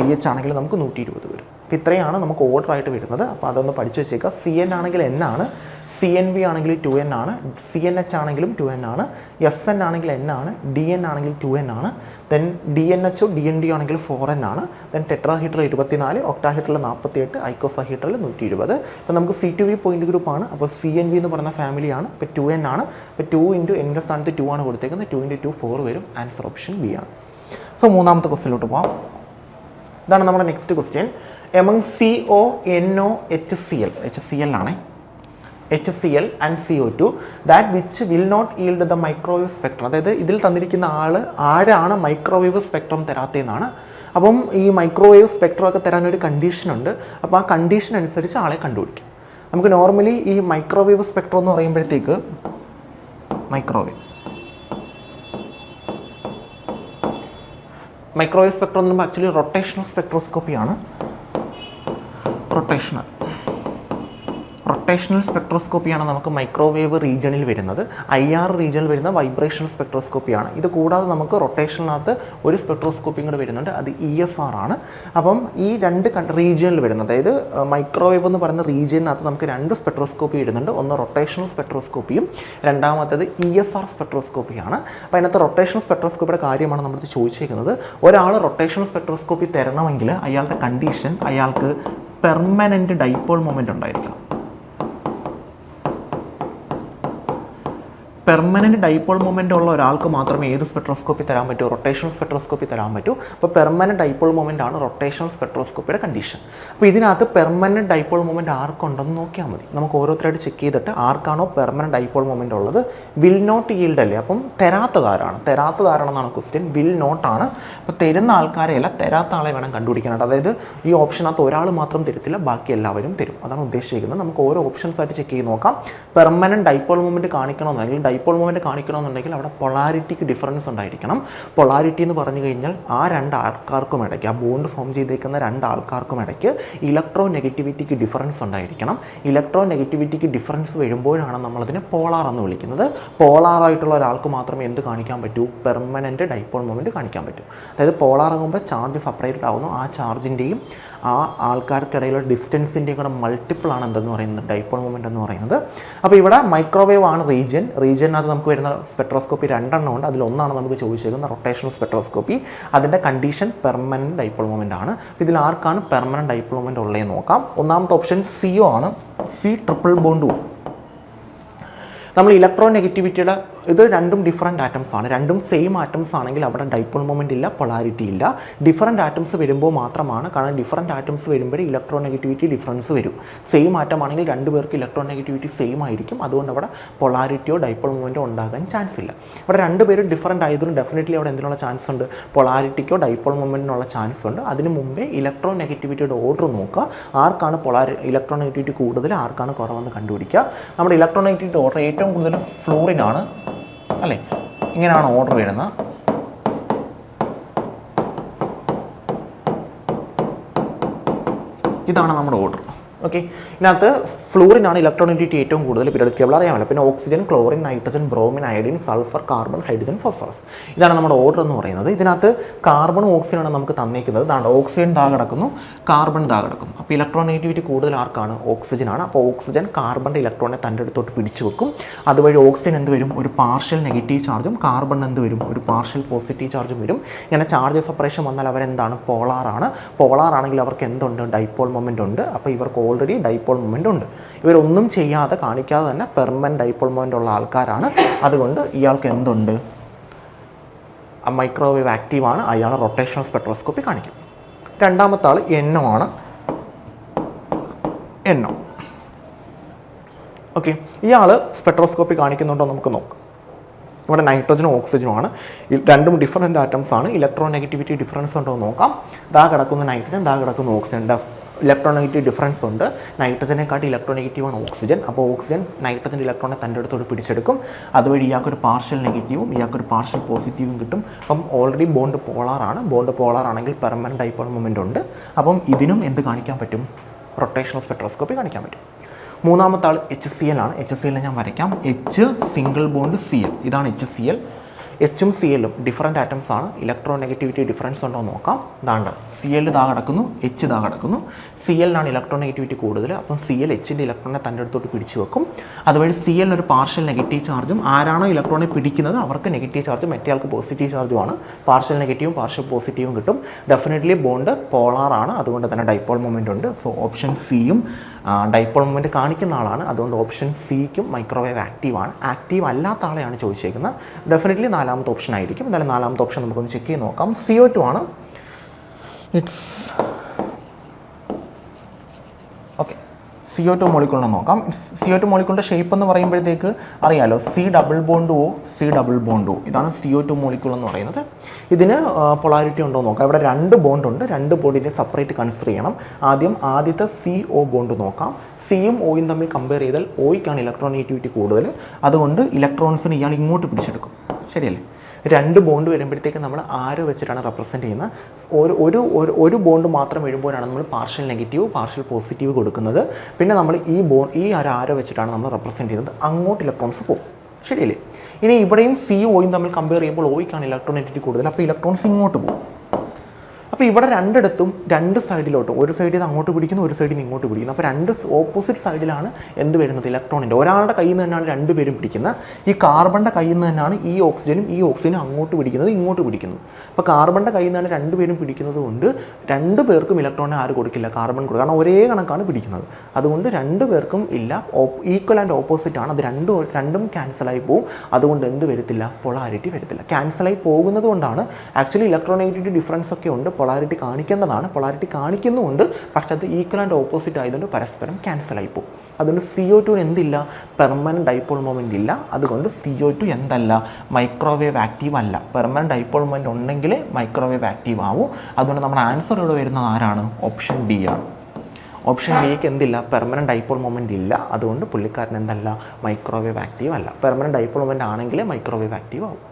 ഐ എച്ച് ആണെങ്കിൽ നമുക്ക് നൂറ്റി ഇരുപത് വരും. ഇത്രയാണ് നമുക്ക് ഓർഡറായിട്ട് വരുന്നത്. അപ്പോൾ അതൊന്ന് പഠിച്ചു വെച്ചേക്കുക. സി എൻ ആണെങ്കിൽ എൻ ആണ്. സി എൻ വി ആണെങ്കിൽ ടു എൻ ആണ് സി എൻ എച്ച് ആണെങ്കിലും ടു എൻ ആണ് എസ് എൻ ആണെങ്കിൽ എൻ ആണ് ഡി എൻ ആണെങ്കിൽ ടു എൻ ആണ് then D N H D N D ആണെങ്കിൽ ഫോർ എൻ ആണ് ദെൻ ടെട്രാഹീറ്റർ ഇരുപത്തിനാല് ഒക്ടാഹീറ്ററിൽ നാൽപ്പത്തി എട്ട് ഐക്കോസഹീറ്ററിൽ നൂറ്റി ഇരുപത് അപ്പോൾ നമുക്ക് C two V point group ആണ് അപ്പോൾ സി എൻ വി എന്ന് പറഞ്ഞ ഫാമിലിയാണ് ഇപ്പോൾ ടു എൻ ആണ് ഇപ്പോൾ ടു ഇന്റു എന്റെ സ്ഥാനത്ത് ടു ആണ് കൊടുത്തേക്കുന്നത് ടു ഇന്റു ടു ഫോർ വരും ആൻസർ ഓപ്ഷൻ ബി ആണ്. സോ മൂന്നാമത്തെ ക്വസ്റ്റിലോട്ട് പോകാം ഇതാണ് നമ്മുടെ next question among C O N O H C L H C L ആണേ. H C L and C O two that which will not yield the microwave spectrum അതായത് ഇതിൽ തന്നിരിക്കുന്ന ആൾ ആരാണ് മൈക്രോവേവ് സ്പെക്ട്രം തരാത്തതെന്നാണ് അപ്പം ഈ മൈക്രോവേവ് സ്പെക്ട്രം ഒക്കെ condition ഉണ്ട്. അപ്പോൾ ആ കണ്ടീഷൻ അനുസരിച്ച് ആളെ കണ്ടുപിടിക്കും. നമുക്ക് നോർമലി ഈ മൈക്രോവേവ് സ്പെക്ട്രം എന്ന് പറയുമ്പോഴത്തേക്ക് മൈക്രോവേവ് മൈക്രോവേവ് സ്പെക്ട്രം എന്ന് പറയുമ്പോൾ ആക്ച്വലി റൊട്ടേഷണൽ സ്പെക്ട്രോസ്കോപ്പിയാണ് റൊട്ടേഷണൽ റൊട്ടേഷണൽ സ്പെക്ട്രോസ്കോപ്പിയാണ് നമുക്ക് മൈക്രോവേവ് റീജിയണിൽ വരുന്നത്. ഐ ആർ റീജിയണിൽ വരുന്ന വൈബ്രേഷണൽ സ്പെക്ട്രോസ്കോപ്പിയാണ്. ഇത് കൂടാതെ നമുക്ക് റൊട്ടേഷനകത്ത് ഒരു സ്പെക്ട്രോസ്കോപ്പിയും കൂടെ വരുന്നുണ്ട്. അത് ഇ എഫ് ആർ ആണ്. അപ്പം ഈ രണ്ട് റീജിയണിൽ വരുന്നത് അതായത് മൈക്രോവേവ് എന്ന് പറയുന്ന റീജിയനകത്ത് നമുക്ക് രണ്ട് സ്പെക്ട്രോസ്കോപ്പി വരുന്നുണ്ട് ഒന്ന് റൊട്ടേഷണൽ സ്പെക്ട്രോസ്കോപ്പിയും രണ്ടാമത്തേത് ഇ എസ് ആർ സ്പെക്ട്രോസ്കോപ്പിയാണ്. അപ്പോൾ അതിനകത്ത് റൊട്ടേഷണൽ സ്പെക്ട്രോസ്കോപ്പിയുടെ കാര്യമാണ് നമ്മൾ ചോദിച്ചിരിക്കുന്നത് ഒരാൾ റൊട്ടേഷണൽ സ്പെക്ട്രോസ്കോപ്പി തരണമെങ്കിൽ അയാളുടെ കണ്ടീഷൻ അയാൾക്ക് പെർമനന്റ് ഡൈപോൾ മൊമെന്റ് ഉണ്ടായിരിക്കണം. പെർമനന്റ് ഡൈപോൾ മൊമെന്റ് ഉള്ള ഒരാൾക്ക് മാത്രമേ ഏത് സ്പെക്ട്രോസ്കോപ്പി തരാൻ പറ്റൂ? റൊട്ടേഷണൽ സ്പെക്ട്രോസ്കോപ്പി തരാൻ പറ്റൂ. അപ്പോൾ പെർമനന്റ് ഡൈപോൾ മൊമെന്റ് ആണ് റൊട്ടേഷണൽ സ്പെക്ട്രോസ്കോപ്പിയുടെ കണ്ടീഷൻ അപ്പോൾ ഇതിനകത്ത് പെർമനന്റ് ഡൈപോൾ മൊമെന്റ് ആർക്കുണ്ടെന്ന് നോക്കിയാൽ മതി. നമുക്ക് ഓരോരുത്തരായിട്ട് ചെക്ക് ചെയ്തിട്ട് ആർക്കാണോ പെർമനന്റ് ഡൈപോൾ മൊമെന്റ് ഉള്ളത് വിൽ നോട്ട് ഈൽഡ് അല്ലേ? അപ്പം തരാത്തതാരാണ്? തരാത്തതാരാണെന്നാണ് ക്വസ്റ്റ്യൻ വിൽ നോട്ടാണ് അപ്പോൾ തരുന്ന ആൾക്കാരെയല്ല തരാത്ത ആളെ വേണം കണ്ടുപിടിക്കാനായിട്ട്. അതായത് ഈ ഓപ്ഷനകത്ത് ഒരാൾ മാത്രം തരത്തില്ല ബാക്കി എല്ലാവരും തരും. അതാണ് ഉദ്ദേശിക്കുന്നത് നമുക്ക് ഓരോ ഓപ്ഷൻസ് ആയിട്ട് ചെക്ക് ചെയ്ത് നോക്കാം. പെർമനന്റ് ഡൈപോൾ മൊമെന്റ് കാണിക്കണമെന്നുണ്ടെങ്കിൽ ഡൈപോൾ മൂവ്മെന്റ് കാണിക്കണമെന്നുണ്ടെങ്കിൽ അവിടെ പൊളാരിറ്റിക്ക് ഡിഫറൻസ് ഉണ്ടായിരിക്കണം. പൊളാരിറ്റി എന്ന് പറഞ്ഞു കഴിഞ്ഞാൽ ആ രണ്ട് ആൾക്കാർക്കും ഇടയ്ക്ക് ആ ബോണ്ട് ഫോം ചെയ്തേക്കുന്ന രണ്ട് ആൾക്കാർക്കും ഇടയ്ക്ക് ഇലക്ട്രോ നെഗറ്റിവിറ്റിക്ക് ഡിഫറൻസ് ഉണ്ടായിരിക്കണം. ഇലക്ട്രോ നെഗറ്റിവിറ്റിക്ക് ഡിഫറൻസ് വരുമ്പോഴാണ് നമ്മളതിനെ പോളാർ എന്ന് വിളിക്കുന്നത്. പോളാറായിട്ടുള്ള ഒരാൾക്ക് മാത്രമേ എന്ത് കാണിക്കാൻ പറ്റൂ? പെർമനന്റ് ഡൈപോൾ മൂവ്മെന്റ് കാണിക്കാൻ പറ്റൂ. അതായത് പോളാറാകുമ്പോൾ ചാർജ് സെപ്പറേറ്റഡ് ആവുന്നു. ആ ചാർജിന്റെയും ആ ആൾക്കാർക്കിടയിലുള്ള ഡിസ്റ്റൻസിന്റെയും കൂടെ മൾട്ടിപ്പിൾ ആണ് എന്തെന്ന് പറയുന്നത് ഡൈപ്പോൾ മൊമെന്റ് എന്ന് പറയുന്നത്. അപ്പോൾ ഇവിടെ മൈക്രോവേവ് ആണ് റീജിയൻ റീജിയനകത്ത് നമുക്ക് വരുന്ന സ്പെക്ട്രോസ്കോപ്പി രണ്ടെണ്ണം ഉണ്ട്. അതിലൊന്നാണ് നമുക്ക് ചോദിച്ചേക്കുന്നത് റൊട്ടേഷണൽ സ്പെക്ട്രോസ്കോപ്പി അതിന്റെ കണ്ടീഷൻ പെർമനന്റ് ഡൈപ്പോൾ മൂവ്മെന്റ് ആണ്. ഇതിൽ ആർക്കാണ് പെർമനന്റ് ഡൈപ്പോൾ മൂവ്മെന്റ് ഉള്ളതെന്ന് നോക്കാം. ഒന്നാമത്തെ ഓപ്ഷൻ സി സിഒ ആണ്. സി ട്രിപ്പിൾ ബോണ്ട് നമ്മൾ ഇലക്ട്രോ നെഗറ്റിവിറ്റിയുടെ ഇത് രണ്ടും ഡിഫറെന്റ് ആറ്റംസ് ആണ്. രണ്ടും സെയിം ആറ്റംസ് ആണെങ്കിൽ അവിടെ ഡൈപ്പോൾ മൊമെന്റ് ഇല്ല പൊളാരിറ്റി ഇല്ല. ഡിഫറെന്റ് ആറ്റംസ് വരുമ്പോൾ മാത്രമാണ്. കാരണം ഡിഫറെന്റ് ആറ്റംസ് വരുമ്പോഴേ ഇലക്ട്രോ നെഗറ്റിവിറ്റി ഡിഫറൻസ് വരും. സെയിം ആറ്റം ആണെങ്കിൽ രണ്ട് പേർക്ക് ഇലക്ട്രോ നെഗറ്റിവിറ്റി സെയിം ആയിരിക്കും. അതുകൊണ്ട് അവിടെ പൊളാരിറ്റിയോ ഡൈപ്പോൾ മൊമെന്റോ ഉണ്ടാകാൻ ചാൻസ് ഇല്ല. അവിടെ രണ്ട് പേരും ഡിഫറെന്റ് ആയതുകൊണ്ട് ഡെഫിനറ്റ്ലി അവിടെ എന്തിനുള്ള ചാൻസ് ഉണ്ട്? പൊളാരിറ്റിക്കോ ഡൈപ്പോൾ മൊമെന്റിനുള്ള ചാൻസ് ഉണ്ട്. അതിന് മുമ്പേ ഇലക്ട്രോ നെഗറ്റിവിറ്റിയുടെ ഓർഡർ നോക്കുക. ആർക്കാണ് പൊളാരി ഇലക്ട്രോ നെഗറ്റിവിറ്റി കൂടുതൽ ആർക്കാണ് കുറവെന്ന് കണ്ടുപിടിക്കുക. നമ്മുടെ ഇലക്ട്രോ നെഗറ്റിവിറ്റി ഓർഡർ ഏറ്റവും കൂടുതൽ ഫ്ലോറിനാണ് അല്ലേ? ഇങ്ങനെയാണ് ഓർഡർ വരുന്നത്. ഇതാണ് നമ്മുടെ ഓർഡർ ഓക്കെ ഇതിനകത്ത് ഫ്ലൂറിനാണ് ഇലക്ട്രോണിറ്റി ഏറ്റവും കൂടുതൽ പീരിയോഡിക് ടേബിൾ അറിയാമല്ലോ. പിന്നെ oxygen chlorine nitrogen bromine iodine sulphur carbon hydrogen phosphorus ഇതാണ് നമ്മുടെ ഓർഡർ എന്ന് പറയുന്നത്. ഇതിനകത്ത് കാർബണും ഓക്സിജനാണ് നമുക്ക് തന്നിരിക്കുന്നത് ഇതാണ് ഓക്സിജൻ താ കിടക്കുന്നു കാർബൺ താ കിടക്കുന്നു. അപ്പോൾ ഇലക്ട്രോനെഗറ്റിവിറ്റി കൂടുതൽ ആർക്കാണ്? ഓക്സിജനാണ് അപ്പോൾ ഓക്സിജൻ കാർബണിന്റെ ഇലക്ട്രോണിനെ തന്റെ അടുത്തോട്ട് പിടിച്ചു വെക്കും. അതുവഴി ഓക്സിജൻ എന്ത് വരും? ഒരു പാർഷ്യൽ നെഗറ്റീവ് ചാർജും കാർബൺ എന്ത് വരും? ഒരു പാർഷ്യൽ പോസിറ്റീവ് ചാർജും വരും. ഇങ്ങനെ ചാർജ് സെപ്പറേഷൻ വന്നാൽ അവരെന്താണ്? പോളാറാണ് പോളാറാണെങ്കിൽ അവർക്ക് എന്തുണ്ട്? ഡൈപ്പോൾ മൊമെന്റ് ഉണ്ട്. അപ്പോൾ ഇവർക്ക് ഓൾറെഡി ഡൈപ്പോൾ മൊമെന്റ് ഉണ്ട്. ഇവരൊന്നും ചെയ്യാതെ കാണിക്കാതെ തന്നെ പെർമനന്റ് ഡൈപ്പോൾ മോമെന്റ് ഉള്ള ആൾക്കാരാണ്. അതുകൊണ്ട് ഇയാൾക്ക് എന്തുണ്ട്? മൈക്രോവേവ് ആക്റ്റീവാണ് അയാൾ റൊട്ടേഷണൽ സ്പെക്ട്രോസ്കോപ്പി കാണിക്കും. രണ്ടാമത്തെ ആൾ എണ്ണോ ആണ്. എണ്ണോ ഓക്കെ ഇയാൾ സ്പെക്ട്രോസ്കോപ്പി കാണിക്കുന്നുണ്ടോ നമുക്ക് നോക്കാം. ഇവിടെ നൈട്രജനും ഓക്സിജനും ആണ്. രണ്ടും ഡിഫറന്റ് ആറ്റംസ് ആണ്. ഇലക്ട്രോ നെഗറ്റിവിറ്റി ഡിഫറൻസ് ഉണ്ടോ നോക്കാം. ദാ കിടക്കുന്ന നൈട്രജൻ ദാ കിടക്കുന്ന ഓക്സിജൻ ഇലക്ട്രോ നെഗറ്റീവ് ഡിഫറൻസ് ഉണ്ട്. നൈട്രജനെക്കാട്ടി ഇലക്ട്രോ നെഗറ്റീവ് ആണ് ഓക്സിജൻ അപ്പോൾ ഓക്സിജൻ നൈട്രജൻ ഇലക്ട്രോണെ തന്റെ അടുത്തോട് പിടിച്ചെടുക്കും. അതുവഴി ഇയാൾക്കൊരു പാർഷ്യൽ നെഗറ്റീവും ഇയാൾക്കൊരു പാർഷ്യൽ പോസിറ്റീവും കിട്ടും. അപ്പം ഓൾറെഡി ബോണ്ട് പോളാറാണ് ബോണ്ട് പോളാറാണെങ്കിൽ പെർമനന്റ് ഡൈപ്പോൾ മൊമെന്റ് ഉണ്ട്. അപ്പം ഇതിനും എന്ത് കാണിക്കാൻ പറ്റും? റൊട്ടേഷണൽ സ്പെക്ട്രോസ്കോപ്പി കാണിക്കാൻ പറ്റും. മൂന്നാമത്തെ ആൾ എച്ച് സി എൽ ആണ്. എച്ച് സി എല്ലിനെ ഞാൻ വരയ്ക്കാം. H single bond C L ഇതാണ് എച്ച് സി എൽ എച്ചും സി എല്ലും ഡിഫറന്റ് ആറ്റംസ് ആണ്. ഇലക്ട്രോ നെഗറ്റിവിറ്റി ഡിഫറൻസ് ഉണ്ടോ എന്ന് നോക്കാം. ഇതാണ്ട് സി എൽ ഇതാ കിടക്കുന്നു എച്ച് ഇതാ കിടക്കുന്നു. സി എല്ലിനാണ് ഇലക്ട്രോ നെഗറ്റിവിറ്റി കൂടുതൽ. അപ്പം സി എൽ എച്ചിന്റെ ഇലക്ട്രോണിനെ തന്റെ അടുത്തോട്ട് പിടിച്ചു വെക്കും. അതുവഴി സി എല്ലിന് ഒരു പാർഷ്യൽ നെഗറ്റീവ് ചാർജും ആരാണോ ഇലക്ട്രോണെ പിടിക്കുന്നത് അവർക്ക് നെഗറ്റീവ് ചാർജും മറ്റേ ആൾക്ക് പോസിറ്റീവ് ചാർജുമാണ് പാർഷ്യൽ നെഗറ്റീവും പാർഷ്യൽ പോസിറ്റീവും കിട്ടും. ഡെഫിനറ്റ്ലി ബോണ്ട് പോളാർ ആണ്. അതുകൊണ്ട് തന്നെ ഡൈപ്പോൾ മൊമെന്റ് ഉണ്ട്. സോ ഓപ്ഷൻ സിയും ഡൈപ്പോൾ മൂവ്മെന്റ് കാണിക്കുന്ന ആളാണ്. അതുകൊണ്ട് ഓപ്ഷൻ സിക്കും മൈക്രോവേവ് ആക്റ്റീവാണ് ആക്റ്റീവ് അല്ലാത്ത ആളെയാണ് ചോദിച്ചേക്കുന്നത്. ഡെഫിനറ്റ്ലി നാലാമത്തെ ഓപ്ഷൻ ആയിരിക്കും. എന്തായാലും നാലാമത്തെ ഓപ്ഷൻ നമുക്കൊന്ന് ചെക്ക് ചെയ്ത് നോക്കാം. സി ഒ ടു ആണ്. It's okay C O two മോളിക്കൂളിനെ നോക്കാം. സി ഒ ടു മോളിക്കൂളിന്റെ ഷേപ്പ് എന്ന് പറയുമ്പോഴത്തേക്ക് അറിയാലോ. C double bond O C double bond O ഇതാണ് സി ഒ ടു മോളിക്കൂൾ എന്ന് പറയുന്നത്. ഇതിന് പൊളാരിറ്റി ഉണ്ടോ നോക്കാം. ഇവിടെ രണ്ട് ബോണ്ട് ഉണ്ട്. രണ്ട് ബോണ്ടിനെ സെപ്പറേറ്റ് കൺസിഡർ ചെയ്യണം. ആദ്യം ആദ്യത്തെ സി ഒ ബോണ്ട് നോക്കാം. സിയും ഒയും തമ്മിൽ കമ്പയർ ചെയ്താൽ ഒയ്ക്കാണ് ഇലക്ട്രോനെഗറ്റിവിറ്റി കൂടുതൽ. അതുകൊണ്ട് ഇലക്ട്രോൺസിന് ഇയാൾ ഇങ്ങോട്ട് പിടിച്ചെടുക്കും. ശരിയല്ലേ? രണ്ട് ബോണ്ട് വരുമ്പോഴത്തേക്ക് നമ്മൾ ആരോ വെച്ചിട്ടാണ് റെപ്രസെന്റ് ചെയ്യുന്നത്? ഒരു ഒരു ഒരു ഒരു ബോണ്ട് മാത്രം വരുമ്പോഴാണ് നമ്മൾ പാർഷ്യൽ നെഗറ്റീവ് പാർഷ്യൽ പോസിറ്റീവ് കൊടുക്കുന്നത്. പിന്നെ നമ്മൾ ഈ ബോ ഈ ഒരു ആരോ വെച്ചിട്ടാണ് നമ്മൾ റെപ്രസെന്റ് ചെയ്യുന്നത്? അങ്ങോട്ട് ഇലക്ട്രോൺസ് പോകും. ശരിയല്ലേ? ഇനി ഇവിടെയും സി ഒയും തമ്മിൽ കമ്പയർ ചെയ്യുമ്പോൾ ഒയ്ക്കാണ് ഇലക്ട്രോണെറ്റിറ്റി കൂടുതൽ. അപ്പോൾ ഇലക്ട്രോൺസ് ഇങ്ങോട്ട് പോകും. അപ്പോൾ ഇവിടെ രണ്ടിടത്തും രണ്ട് സൈഡിലോട്ടും ഒരു സൈഡിൽ നിന്ന് അങ്ങോട്ട് പിടിക്കുന്നു ഒരു സൈഡിൽ നിന്ന് ഇങ്ങോട്ട് പിടിക്കുന്നു. അപ്പോൾ രണ്ട് ഓപ്പോസിറ്റ് സൈഡിലാണ് എന്ത് വരുന്നത്? ഇലക്ട്രോണിന്റെ ഒരാളുടെ കയ്യിൽ നിന്ന് തന്നെയാണ് രണ്ടുപേരും പിടിക്കുന്നത്. ഈ കാർബണിന്റെ കയ്യിൽ നിന്ന് തന്നെയാണ് ഈ ഓക്സിജനും ഈ ഓക്സിജനും അങ്ങോട്ട് പിടിക്കുന്നത് ഇങ്ങോട്ട് പിടിക്കുന്നു. അപ്പോൾ കാർബണിന്റെ കയ്യിൽ നിന്നാണ് രണ്ടുപേരും പിടിക്കുന്നത് കൊണ്ട് രണ്ട് പേർക്കും ഇലക്ട്രോണിനെ ആര് കൊടുക്കില്ല? കാർബൺ കൊടുക്കുക കാരണം ഒരേ കണക്കാണ് പിടിക്കുന്നത്. അതുകൊണ്ട് രണ്ട് പേർക്കും ഇല്ല. ഈക്വൽ ആൻഡ് ഓപ്പോസിറ്റ് ആണ്. അത് രണ്ടും രണ്ടും ക്യാൻസലായി പോകും അതുകൊണ്ട് എന്ത് വരത്തില്ല? പൊളാരിറ്റി വരത്തില്ല. ക്യാൻസലായി പോകുന്നത് കൊണ്ടാണ് ആക്ച്വലി ഇലക്ട്രോനെഗറ്റിവിറ്റി ഡിഫറൻസ് ഒക്കെ ഉണ്ട്. പൊളാരിറ്റി കാണിക്കേണ്ടതാണ്. പൊളാരിറ്റി കാണിക്കുന്നുമുണ്ട്. പക്ഷേ അത് ഈക്വൽ ആൻഡ് ഓപ്പോസിറ്റ് ആയതുകൊണ്ട് പരസ്പരം ക്യാൻസലായി പോകും. അതുകൊണ്ട് സി ഒ ടു എന്തില്ല? പെർമനന്റ് ഡൈപ്പോൾ മൊമെന്റ് ഇല്ല. അതുകൊണ്ട് സി ഒ ടു എന്തല്ല? മൈക്രോവേവ് ആക്റ്റീവ് അല്ല. പെർമനന്റ് ഡൈപ്പോൾ മൊമെന്റ് ഉണ്ടെങ്കിൽ മൈക്രോവേവ് ആക്റ്റീവ് ആവും. അതുകൊണ്ട് നമ്മുടെ ആൻസർ ഇവിടെ വരുന്നത് ആരാണ്? ഓപ്ഷൻ ഡി ആണ്. ഓപ്ഷൻ ബിക്ക് എന്തില്ല? പെർമനന്റ് ഡൈപ്പോൾ മൊമെന്റ് ഇല്ല. അതുകൊണ്ട് പുള്ളിക്കാരൻ എന്തല്ല? മൈക്രോവേവ് ആക്റ്റീവ് അല്ല. പെർമനന്റ് ഡൈപ്പോൾ മൊമെന്റ് ആണെങ്കിൽ മൈക്രോവേവ് ആക്റ്റീവ് ആവും.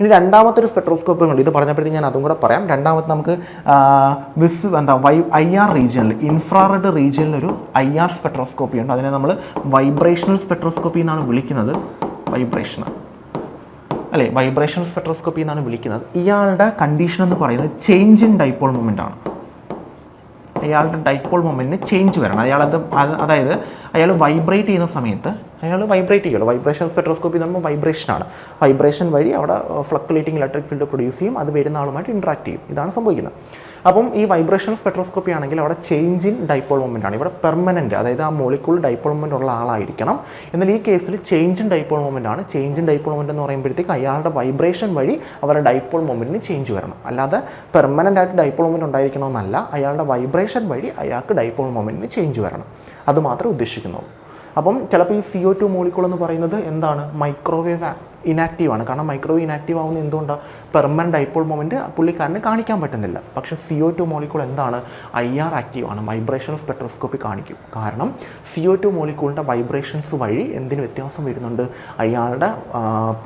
ഇനി രണ്ടാമത്തെ ഒരു സ്പെക്ട്രോസ്കോപ്പ് ഉണ്ട് ഇത് പറഞ്ഞപ്പോഴത്തേക്ക് ഞാൻ അതും കൂടെ പറയാം. രണ്ടാമത്തെ നമുക്ക് വിസ് എന്താ വൈ ഐ ആർ റീജിയനിൽ ഇൻഫ്രാറെഡ് റീജിയനിൽ ഒരു ഐ ആർ സ്പെക്ട്രോസ്കോപ്പി ഉണ്ട്. അതിനെ നമ്മൾ വൈബ്രേഷണൽ സ്പെക്ട്രോസ്കോപ്പി എന്നാണ് വിളിക്കുന്നത്. വൈബ്രേഷണൽ അല്ലേ? വൈബ്രേഷൻ സ്പെക്ട്രോസ്കോപ്പി എന്നാണ് വിളിക്കുന്നത്. ഇയാളുടെ കണ്ടീഷൻ എന്ന് പറയുന്നത് ചേഞ്ച് ഇൻ ഡൈപ്പോൾ മൂമെന്റ് ആണ്. അയാളുടെ ഡൈപ്പോൾ മൊമെന്റിന് ചേഞ്ച് വരണം. അയാളത് അതായത് അയാൾ വൈബ്രേറ്റ് ചെയ്യുന്ന സമയത്ത് അയാൾ വൈബ്രേറ്റ് ചെയ്യുള്ളൂ വൈബ്രേഷൻ സ്പെക്ട്രോസ്കോപ്പി എന്ന് പറയുമ്പോൾ വൈബ്രേഷനാണ് വൈബ്രേഷൻ വഴി അവിടെ ഫ്ലക്ച്വലേറ്റിംഗ് ഇലക്ട്രിക് ഫീൽഡ് പ്രൊഡ്യൂസ് ചെയ്യും. അത് വരുന്ന ആളുമായിട്ട് ഇൻട്രാക്ട് ചെയ്യും. ഇതാണ് സംഭവിക്കുന്നത്. അപ്പം ഈ വൈബ്രേഷൻ സ്പെക്ട്രോസ്കോപ്പി ആണെങ്കിൽ അവിടെ ചേഞ്ച് ഇൻ ഡൈപ്പോൾ മൊമെന്റ് ആണ്. ഇവിടെ പെർമനന്റ് അതായത് ആ മോളിക്യൂൾ ഡൈപ്പോൾ മൊമെന്റ് ഉള്ള ആളായിരിക്കണം. എന്നാൽ ഈ കേസിൽ ചേഞ്ച് ഇൻ ഡൈപ്പോൾ മൊമെന്റ് ആണ്. ചേഞ്ച് ഇൻ ഡൈപ്പോൾ മൊമെന്റ് എന്ന് പറയുമ്പോഴത്തേക്ക് അയാളുടെ വൈബ്രേഷൻ വഴി അവരുടെ ഡൈപ്പോൾ മൊമെന്റിന് ചേഞ്ച് വരണം. അല്ലാതെ പെർമനന്റ് ആയിട്ട് ഡൈപ്പോൾ മൊമെന്റ് ഉണ്ടായിരിക്കണമെന്നല്ല. അയാളുടെ വൈബ്രേഷൻ വഴി അയാൾക്ക് ഡൈപ്പോൾ മൊമെന്റിന് ചേഞ്ച് വരണം. അത് മാത്രമേ ഉദ്ദേശിക്കുന്നുള്ളൂ. അപ്പം ചിലപ്പോൾ ഈ സി ഒ ടു മോളിക്കൂൾ എന്ന് പറയുന്നത് എന്താണ്? മൈക്രോവേവ് ഇനാക്റ്റീവ് ആണ്. കാരണം മൈക്രോവേവ് ഇനാക്റ്റീവ് ആവുന്ന എന്തുകൊണ്ടാണ് പെർമനന്റ് ഐപ്പോൾ മൊമെന്റ് പുള്ളിക്കാരന് കാണിക്കാൻ പറ്റുന്നില്ല. പക്ഷെ സി ഒ ടു മോളിക്കൂൾ എന്താണ്? ഐ ആർ ആക്റ്റീവ് ആണ്. വൈബ്രേഷൻ സ്പെക്ട്രോസ്കോപ്പി കാണിക്കും. കാരണം സി ഒ ടു മോളിക്കൂളിന്റെ വൈബ്രേഷൻസ് വഴി എന്തിന് വ്യത്യാസം വരുന്നുണ്ട്? അയാളുടെ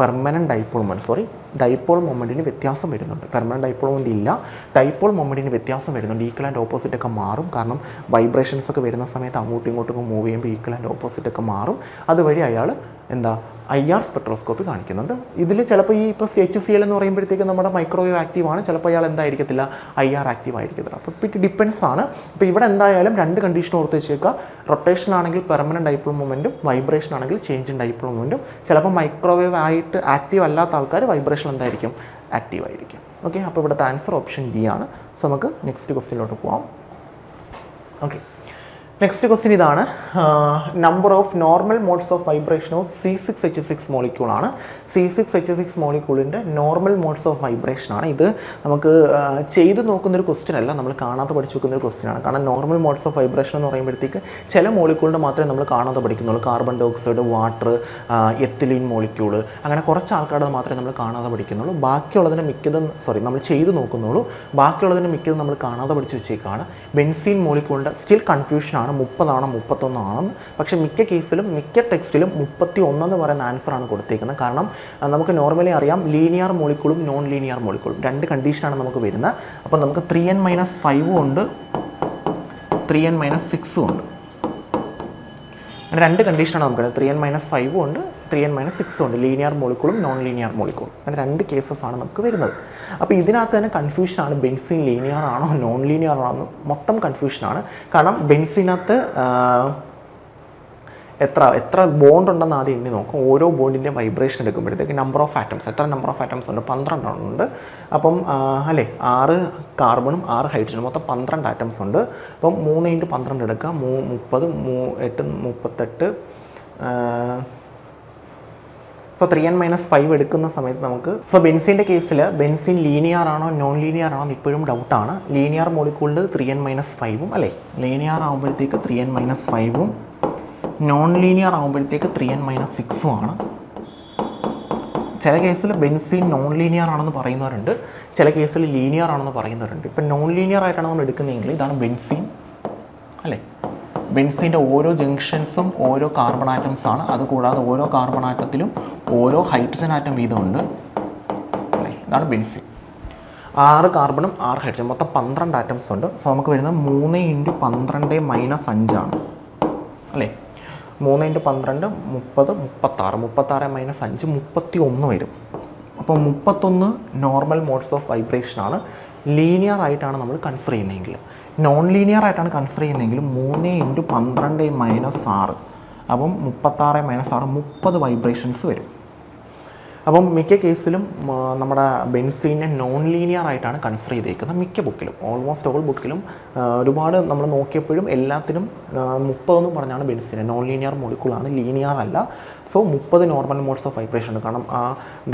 permanent dipole moment sorry dipole മൊമെന്റിന് വ്യത്യാസം വരുന്നുണ്ട്. പെർമനന്റ് ഡൈപ്പോൾ മൊമെന്റ് ഇല്ല. ഡൈപ്പോൾ മൊമെന്റിന് വ്യത്യാസം വരുന്നുണ്ട്. ഈക്വൽ ആൻഡ് ഓപ്പോസിറ്റ് ഒക്കെ മാറും. കാരണം വൈബ്രേഷൻസ് ഒക്കെ വരുന്ന സമയത്ത് അങ്ങോട്ടും ഇങ്ങോട്ടും മൂവ് ചെയ്യുമ്പോൾ ഈക്വൽ ആൻഡ് ഓപ്പോസിറ്റ് ഒക്കെ മാറും. അതുവഴി അയാൾ എന്താ ഐ ആർ സ്പെക്ട്രോസ്കോപ്പി കാണിക്കുന്നുണ്ട്. ഇതിൽ ചിലപ്പോൾ ഈ ഇപ്പോൾ എച്ച് സി എൽ എന്ന് പറയുമ്പോഴത്തേക്ക് നമ്മുടെ മൈക്രോവേവ് ആക്റ്റീവ് ആണ്. ചിലപ്പോൾ അയാൾ എന്തായിരിക്കത്തില്ല ഐ ആർ ആക്റ്റീവ് ആയിരിക്കത്തില്ല. അപ്പോൾ ഇറ്റ് ഡിപ്പെൻസ് ആണ്. ഇപ്പോൾ ഇവിടെ എന്തായാലും രണ്ട് കണ്ടീഷൻ ഓർത്ത് വെച്ചേക്കുക. റൊട്ടേഷൻ ആണെങ്കിൽ പെർമനന്റ് ഡൈപോൾ മൂവ്മെന്റും വൈബ്രേഷൻ ആണെങ്കിൽ ചേഞ്ച് ഇൻ ഐപ്പിൾ മൂവ്മെന്റും ചിലപ്പോൾ മൈക്രോവേവ് ആയിട്ട് ആക്റ്റീവ് അല്ലാത്ത ആൾക്കാർ വൈബ്രേഷൻ എന്തായിരിക്കും? ആക്റ്റീവ് ആയിരിക്കും. ഓക്കെ അപ്പോൾ ഇവിടുത്തെ ആൻസർ ഓപ്ഷൻ ഡി ആണ്. സോ നമുക്ക് നെക്സ്റ്റ് ക്വസ്റ്റിനിലോട്ട് പോവാം. ഓക്കെ നെക്സ്റ്റ് ക്വസ്റ്റ്യൻ ഇതാണ്. Number of normal modes of vibration of C six H six molecule ആണ്. സി സിക്സ് എച്ച് സിക്സ് മോളിക്യൂളിന്റെ നോർമൽ മോഡ്സ് ഓഫ് വൈബ്രേഷൻ ആണ്. ഇത് നമുക്ക് ചെയ്തു നോക്കുന്നൊരു ക്വസ്റ്റ്യൻ അല്ല നമ്മൾ കാണാതെ പഠിച്ചു വെക്കുന്ന ഒരു ക്വസ്റ്റ്യൻ ആണ്. കാരണം നോർമൽ മോഡ്സ് ഓഫ് വൈബ്രേഷൻ എന്ന് പറയുമ്പോഴത്തേക്ക് ചില മോളിക്യൂളിന്റെ മാത്രമേ നമ്മൾ കാണാതെ പഠിക്കുന്നുള്ളൂ. Carbon dioxide water ethylene molecule അങ്ങനെ കുറച്ച് ആൾക്കാരുടെ മാത്രമേ നമ്മൾ കാണാതെ പഠിക്കുന്നുള്ളൂ. ബാക്കിയുള്ളതിന് മിക്കതും സോറി നമ്മൾ ചെയ്തു നോക്കുന്നുള്ളൂ. ബാക്കിയുള്ളതിന് മിക്കതും നമ്മൾ കാണാതെ പഠിച്ചു വെച്ചേക്കാണ്. ബെൻസീൻ മോളിക്യൂളിന്റെ സ്റ്റിൽ കൺഫ്യൂഷൻ ആണ് മുപ്പതാണോ മുപ്പത്തൊന്നാണെന്ന്. പക്ഷേ മിക്ക കേസിലും മിക്ക ടെക്സ്റ്റിലും മുപ്പത്തി ഒന്നെന്ന് പറയുന്ന ആൻസറാണ് കൊടുത്തേക്കുന്നത്. കാരണം നമുക്ക് നോർമലി അറിയാം ലീനിയർ മോളിക്കൂളും നോൺ ലീനിയർ മോളിക്കൂളും. രണ്ട് കണ്ടീഷനാണ് നമുക്ക് വരുന്നത്. അപ്പോൾ നമുക്ക് ത്രീ എൻ മൈനസ് ഫൈവും ഉണ്ട്. ത്രീ എൻ മൈനസ് സിക്സും ഉണ്ട്. അങ്ങനെ രണ്ട് കണ്ടീഷനാണ് നമുക്ക് ത്രീ എൻ മൈനസ് ഫൈവും ഉണ്ട് ത്രീ എൻ മൈനസ് സിക്സും ഉണ്ട്. ലീനിയർ മോളിക്കൂളും നോൺ ലീനിയർ മോളിക്കൂളും അങ്ങനെ രണ്ട് കേസസ് ആണ് നമുക്ക് വരുന്നത്. അപ്പോൾ ഇതിനകത്ത് തന്നെ കൺഫ്യൂഷനാണ് ബെൻസിൻ ലീനിയർ ആണോ നോൺ ലീനിയർ ആണോ മൊത്തം കൺഫ്യൂഷനാണ് കാരണം ബെൻസിനകത്ത് എത്ര എത്ര ബോണ്ട് ഉണ്ടെന്ന് ആദ്യം എണ്ണി നോക്കും. ഓരോ ബോണ്ടിന്റെ വൈബ്രേഷൻ എടുക്കുമ്പോഴത്തേക്ക് നമ്പർ ഓഫ് ആറ്റംസ് എത്ര നമ്പർ ഓഫ് ആറ്റംസ് ഉണ്ട്? പന്ത്രണ്ടെണ്ണം ഉണ്ട്. അപ്പം അല്ലേ? ആറ് കാർബണും ആറ് ഹൈഡ്രജനും മൊത്തം പന്ത്രണ്ട് ആറ്റംസ് ഉണ്ട്. അപ്പം മൂന്ന് ഇന്റു പന്ത്രണ്ട് എടുക്കുക. മൂ മുപ്പത് മൂ എട്ട് മുപ്പത്തെട്ട് so three N minus five എടുക്കുന്ന സമയത്ത് നമുക്ക് സോ ബെൻസിന്റെ കേസിൽ ബെൻസിൻ ലീനിയർ ആണോ നോൺ ലീനിയർ ആണോ എന്ന് ഇപ്പോഴും ഡൗട്ടാണ് ലീനിയർ മോളിക്കൂളിൽ ത്രീ എൻ മൈനസ് ഫൈവും അല്ലേ? ലീനിയർ ആകുമ്പോഴത്തേക്ക് ത്രീ എൻ മൈനസ് ഫൈവും നോൺ ലീനിയർ ആകുമ്പോഴത്തേക്ക് ത്രീ എൻ മൈനസ് സിക്സും ആണ്. ചില കേസിൽ ബെൻസിൻ നോൺ ലീനിയർ ആണെന്ന് പറയുന്നവരുണ്ട്. ചില കേസിൽ ലീനിയർ ആണെന്ന് പറയുന്നവരുണ്ട്. ഇപ്പം നോൺ ലീനിയർ ആയിട്ടാണ് നമ്മൾ എടുക്കുന്നതെങ്കിൽ ഇതാണ് ബെൻസിൻ അല്ലേ? ബെൻസിന്റെ ഓരോ ജംഗ്ഷൻസും ഓരോ കാർബൺ ആറ്റംസ് ആണ്. അതുകൂടാതെ ഓരോ കാർബൺ ആറ്റത്തിലും ഓരോ ഹൈഡ്രജൻ ആറ്റം വീതമുണ്ട്. അല്ലേ? ഇതാണ് ബെൻസിൻ ആറ് കാർബണും ആറ് ഹൈഡ്രജൻ മൊത്തം പന്ത്രണ്ട് ആറ്റംസ് ഉണ്ട്. സോ നമുക്ക് വരുന്നത് മൂന്ന് ഇന്റു പന്ത്രണ്ട് മൈനസ് അഞ്ചാണ്. അല്ലേ? മൂന്ന് ഇന്റു പന്ത്രണ്ട് മുപ്പത് മുപ്പത്താറ്. മുപ്പത്താറ് മൈനസ് അഞ്ച് മുപ്പത്തി ഒന്ന് വരും. അപ്പോൾ മുപ്പത്തൊന്ന് നോർമൽ മോഡ്സ് ഓഫ് വൈബ്രേഷനാണ് ലീനിയർ ആയിട്ടാണ് നമ്മൾ കൺസിഡർ ചെയ്യുന്നതെങ്കിൽ. നോൺ ലീനിയർ ആയിട്ടാണ് കൺസിഡർ ചെയ്യുന്നതെങ്കിൽ മൂന്ന് ഇന്റു പന്ത്രണ്ട് മൈനസ് ആറ്. അപ്പം മുപ്പത്താറ് മൈനസ് ആറ് മുപ്പത് വൈബ്രേഷൻസ് വരും. അപ്പം മിക്ക കേസിലും നമ്മുടെ ബെൻസീനെ നോൺ ലീനിയർ ആയിട്ടാണ് കൺസിഡർ ചെയ്തേക്കുന്നത് മിക്ക ബുക്കിലും ഓൾമോസ്റ്റ് ഓൾ ബുക്കിലും ഒരുപാട് നമ്മൾ നോക്കിയപ്പോഴും എല്ലാത്തിനും മുപ്പതെന്ന് പറഞ്ഞാണ് ബെൻസീനെ. നോൺ ലീനിയർ മൊളിക്കുളാണ് ലീനിയർ അല്ല. സോ മുപ്പത് നോർമൽ മോഡ്സ് ഓഫ് വൈബ്രേഷൻ കാരണം ആ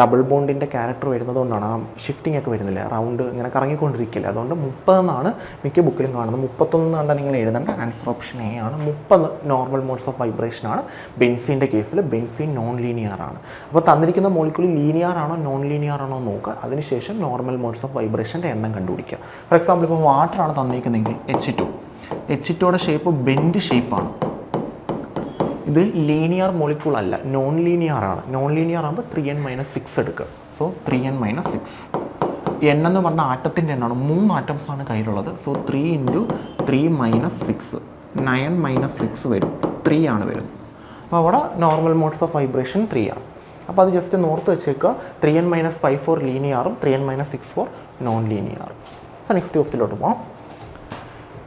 ഡബിൾ ബോണ്ടിന്റെ ക്യാരക്ടർ വരുന്നത് കൊണ്ടാണ് ആ ഷിഫ്റ്റിംഗ് ഒക്കെ വരുന്നില്ല? റൗണ്ട് ഇങ്ങനെ കറങ്ങിക്കൊണ്ടിരിക്കില്ല? അതുകൊണ്ട് മുപ്പതെന്നാണ് മിക്ക ബുക്കിലും കാണുന്നത്. മുപ്പത്തൊന്ന് കണ്ട നിങ്ങൾ എഴുതേണ്ട. ആൻസർ ഓപ്ഷൻ എ ആണ്. മുപ്പത് നോർമൽ മോഡ്സ് ഓഫ് വൈബ്രേഷൻ ആണ് ബെൻസീന്റെ കേസിൽ ബെൻസീൻ നോൺ ലീനിയർ ആണ്. അപ്പോൾ തന്നിരിക്കുന്ന മോളിക്കുൾ ലീനിയർ ആണോ നോൺ ലീനിയർ ആണോ നോക്കുക. അതിനുശേഷം നോർമൽ മോഡ്സ് ഓഫ് വൈബ്രേഷന്റെ എണ്ണം കണ്ടുപിടിക്കുക. ഫോർ എക്സാമ്പിൾ ഇപ്പോൾ വാട്ടർ ആണ് തന്നിരിക്കുന്നതെങ്കിൽ എച്ച് ടു എച്ച് ടുയുടെ ഷേപ്പ് ബെൻഡ് ഷേപ്പാണ് ഇത് ലീനിയർ മോളിക്കൂൾ അല്ല നോൺ ലീനിയർ ആണ്. നോൺ ലീനിയർ ആകുമ്പോൾ ത്രീ എൻ മൈനസ് സിക്സ് എടുക്കുക. So three N minus six എണ്ണം എന്ന് പറഞ്ഞ ആറ്റത്തിന്റെ എണ്ണമാണ് മൂന്ന് ആറ്റംസ് ആണ് കയ്യിലുള്ളത്. So three into three minus six nine minus six വരും. ത്രീ ആണ് വരുന്നത് അപ്പോൾ അവിടെ normal modes of vibration three ആണ്. അപ്പോൾ അത് ജസ്റ്റ് നോർത്ത് വെച്ചേക്കുക three N minus five four ലീനിയറും three N minus six four non ലീനിയറും so next ക്വസ്റ്റിലോട്ട് പോകാം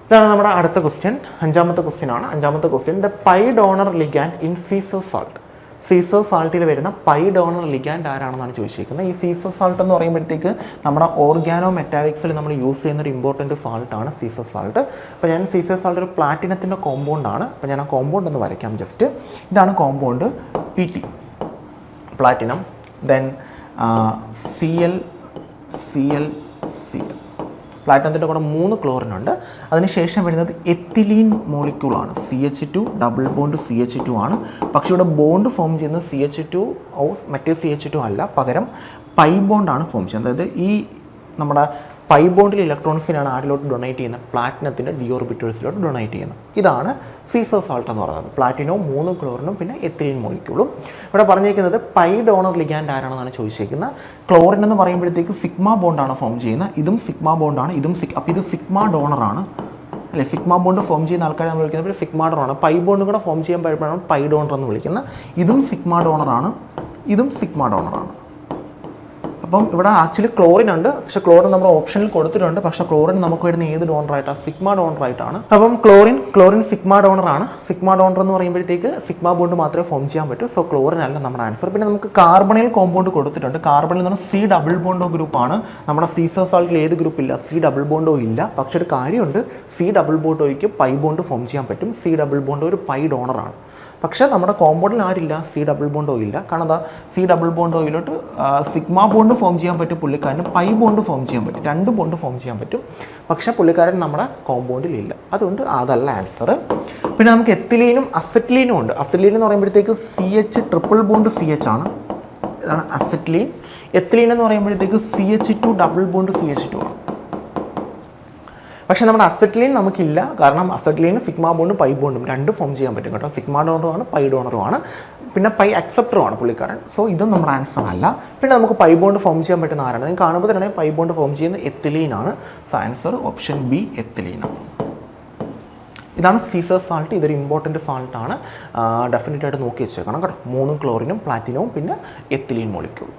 ഇതാണ് നമ്മുടെ അടുത്ത ക്വസ്റ്റ്യൻ അഞ്ചാമത്തെ ക്വസ്റ്റ്യൻ ആണ്. അഞ്ചാമത്തെ question the pi donor ligand in Zeise's salt Caesar സാൾട്ടിൽ വരുന്ന പൈ ഡോണർ ലിഗാൻഡ് ആരാണെന്നാണ് ചോദിച്ചിരിക്കുന്നത് ഈ സീസർ സാൾട്ട് എന്ന് പറയുമ്പോഴത്തേക്ക് നമ്മുടെ ഓർഗാനോ മെറ്റാലിക്സിൽ നമ്മൾ യൂസ് ചെയ്യുന്ന ഒരു ഇമ്പോർട്ടന്റ് സാൾട്ടാണ് സീസർ സാൾട്ട് അപ്പോൾ ഞാൻ സീസർ സാൾട്ട് ഒരു പ്ലാറ്റിനത്തിന്റെ ആണ്. അപ്പോൾ ഞാൻ ആ കോമ്പൗണ്ട് ഒന്ന് വരയ്ക്കാം ജസ്റ്റ് ഇതാണ് compound P T platinum then C Cl C L പ്ലാറ്റിനത്തിന്റെ കൂടെ മൂന്ന് ക്ലോറിൻ ഉണ്ട്. അതിനുശേഷം വരുന്നത് ethylene മോളിക്യൂളാണ് C H two double bond C H two ആണ്. പക്ഷേ ഇവിടെ ബോണ്ട് ഫോം ചെയ്യുന്നത് സി എച്ച് ടു ഓ മറ്റേ സി എച്ച് ടു അല്ല. പകരം പൈ ബോണ്ടാണ് ഫോം ചെയ്യുന്നത്. അതായത് ഈ നമ്മുടെ പൈ ബോണ്ടിൽ ഇലക്ട്രോൺസിനാണ് ആരിലോട്ട് ഡൊണേറ്റ് ചെയ്യുന്നത്? പ്ലാറ്റിനത്തിന്റെ ഡിയോർബിറ്റേഴ്സിലോട്ട് ഡൊണേറ്റ് ചെയ്യുന്നത്. ഇതാണ് സീസർ സാൾട്ട് എന്ന് പറയുന്നത്. പ്ലാറ്റിനോ മൂന്ന് ക്ലോറിനും പിന്നെ എത്തിലിൻ മോളിക്യൂളും ഇവിടെ പറഞ്ഞിരിക്കുന്നത് പൈ ഡോണർ ലിഗാൻഡ് ആരാണെന്നാണ് ചോദിച്ചിരിക്കുന്നത് ക്ലോറിൻ എന്ന് പറയുമ്പോഴത്തേക്ക് സിഗ്മ ബോണ്ടാണ് ഫോം ചെയ്യുന്നത്. ഇതും സിഗ്മ ബോണ്ടാണ് ഇതും സിക് അപ്പോൾ ഇത് സിഗ്മ ഡോണറാണ് അല്ലെ? സിഗ്മ ബോണ്ട് ഫോം ചെയ്യുന്ന ആൾക്കാരെ നമ്മൾ വിളിക്കുന്നത് സിഗ്മ ഡോണർ പൈ ബോണ്ട് കൂടെ ഫോം ചെയ്യാൻ പറ്റുമ്പോഴാണ് പൈ ഡോണർ എന്ന് വിളിക്കുന്നത്. ഇതും സിഗ്മ ഡോണറാണ് ഇതും സിഗ്മ ഡോണറാണ് അപ്പം ഇവിടെ ആക്ച്വലി ക്ലോറിൻ ഉണ്ട്. പക്ഷെ ക്ലോറിൻ നമ്മൾ ഓപ്ഷനിൽ കൊടുത്തിട്ടുണ്ട്. പക്ഷെ ക്ലോറിൻ നമുക്ക് വരുന്ന ഏത് ഡോണറായിട്ടാണ് സിഗ്മ ഡോണറായിട്ടാണ് അപ്പം ക്ലോറിൻ ക്ലോറിൻ സിഗ്മ ഡോണറാണ് സിഗ്മ ഡോണർ എന്ന് പറയുമ്പോഴത്തേക്ക് സിഗ്മ ബോണ്ട് മാത്രമേ ഫോം ചെയ്യാൻ പറ്റൂ. സോ ക്ലോറിൻ അല്ല നമ്മുടെ ആൻസർ പിന്നെ നമുക്ക് കാർബണിൽ കോമ്പൗണ്ട് കൊടുത്തിട്ടുണ്ട്. കാർബണിൽ എന്ന് പറഞ്ഞാൽ സി ഡബിൾ ബോണ്ടോ ഗ്രൂപ്പാണ് നമ്മുടെ സീസർ സോൾട്ടിൽ ഏത് ഗ്രൂപ്പ് ഇല്ല? സി ഡബിൾ ബോണ്ടോ ഇല്ല. പക്ഷെ ഒരു കാര്യമുണ്ട്. സി ഡബിൾ ബോണ്ടോയ്ക്ക് പൈ ബോണ്ട് ഫോം ചെയ്യാൻ പറ്റും. സി ഡബിൾ ബോണ്ട് ഒരു പൈ ഡോണറാണ് പക്ഷേ നമ്മുടെ കോമ്പൗണ്ടിൽ ആരില്ല സി ഡബിൾ ബോണ്ട് ഇല്ല. കാരണം എന്താ? സി ഡബിൾ ബോണ്ട് ഓയിലോട്ട് സിഗ്മ ബോണ്ട് ഫോം ചെയ്യാൻ പറ്റും പുള്ളിക്കാരന് പൈ ബോണ്ട് ഫോം ചെയ്യാൻ പറ്റും. രണ്ട് ബോണ്ട് ഫോം ചെയ്യാൻ പറ്റും. പക്ഷേ പുള്ളിക്കാരൻ നമ്മുടെ കോമ്പൗണ്ടിൽ ഇല്ല. അതുകൊണ്ട് അതല്ല ആൻസർ പിന്നെ നമുക്ക് എത്തിലീനും അസറ്റ്ലീനും ഉണ്ട്. അസറ്റ്ലീൻ എന്ന് പറയുമ്പോഴത്തേക്ക് C H triple bond C H ആണ്. ഇതാണ് അസറ്റ്ലീൻ എത്തിലീൻ എന്ന് പറയുമ്പോഴത്തേക്ക് C H two double bond C H two ആണ്. പക്ഷേ നമ്മുടെ അസറ്റ്ലീൻ നമുക്കില്ല. കാരണം അസറ്റ്ലീന് സിഗ്മ ബോണ്ടും പൈ ബോണ്ടും രണ്ട് ഫോം ചെയ്യാൻ പറ്റും കേട്ടോ. സിഗ്മ ഡോണറുമാണ് പൈ ഡോണറുമാണ്. പിന്നെ പൈ അക്സെപ്റ്ററുമാണ് പുള്ളിക്കാരൻ. സോ ഇതും നമ്മുടെ ആൻസർ അല്ല. പിന്നെ നമുക്ക് പൈ ബോണ്ട് ഫോം ചെയ്യാൻ പറ്റുന്ന ആരാണ്? നിങ്ങൾ കാണുമ്പോൾ തന്നെ പൈ ബോണ്ട് ഫോം ചെയ്യുന്ന എത്തിലീനാണ്. സോ ആൻസർ ഓപ്ഷൻ ബി എത്തിലീനാണ് ഇതാണ് സീസർ സാൾട്ട് ഇതൊരു ഇമ്പോർട്ടന്റ് സാൾട്ടാണ് ഡെഫിനറ്റായിട്ട് നോക്കി വെച്ചേക്കണം കേട്ടോ. മൂന്നും ക്ലോറിനും പ്ലാറ്റിനവും പിന്നെ എത്തിലീൻ മോളിക്യൂൾ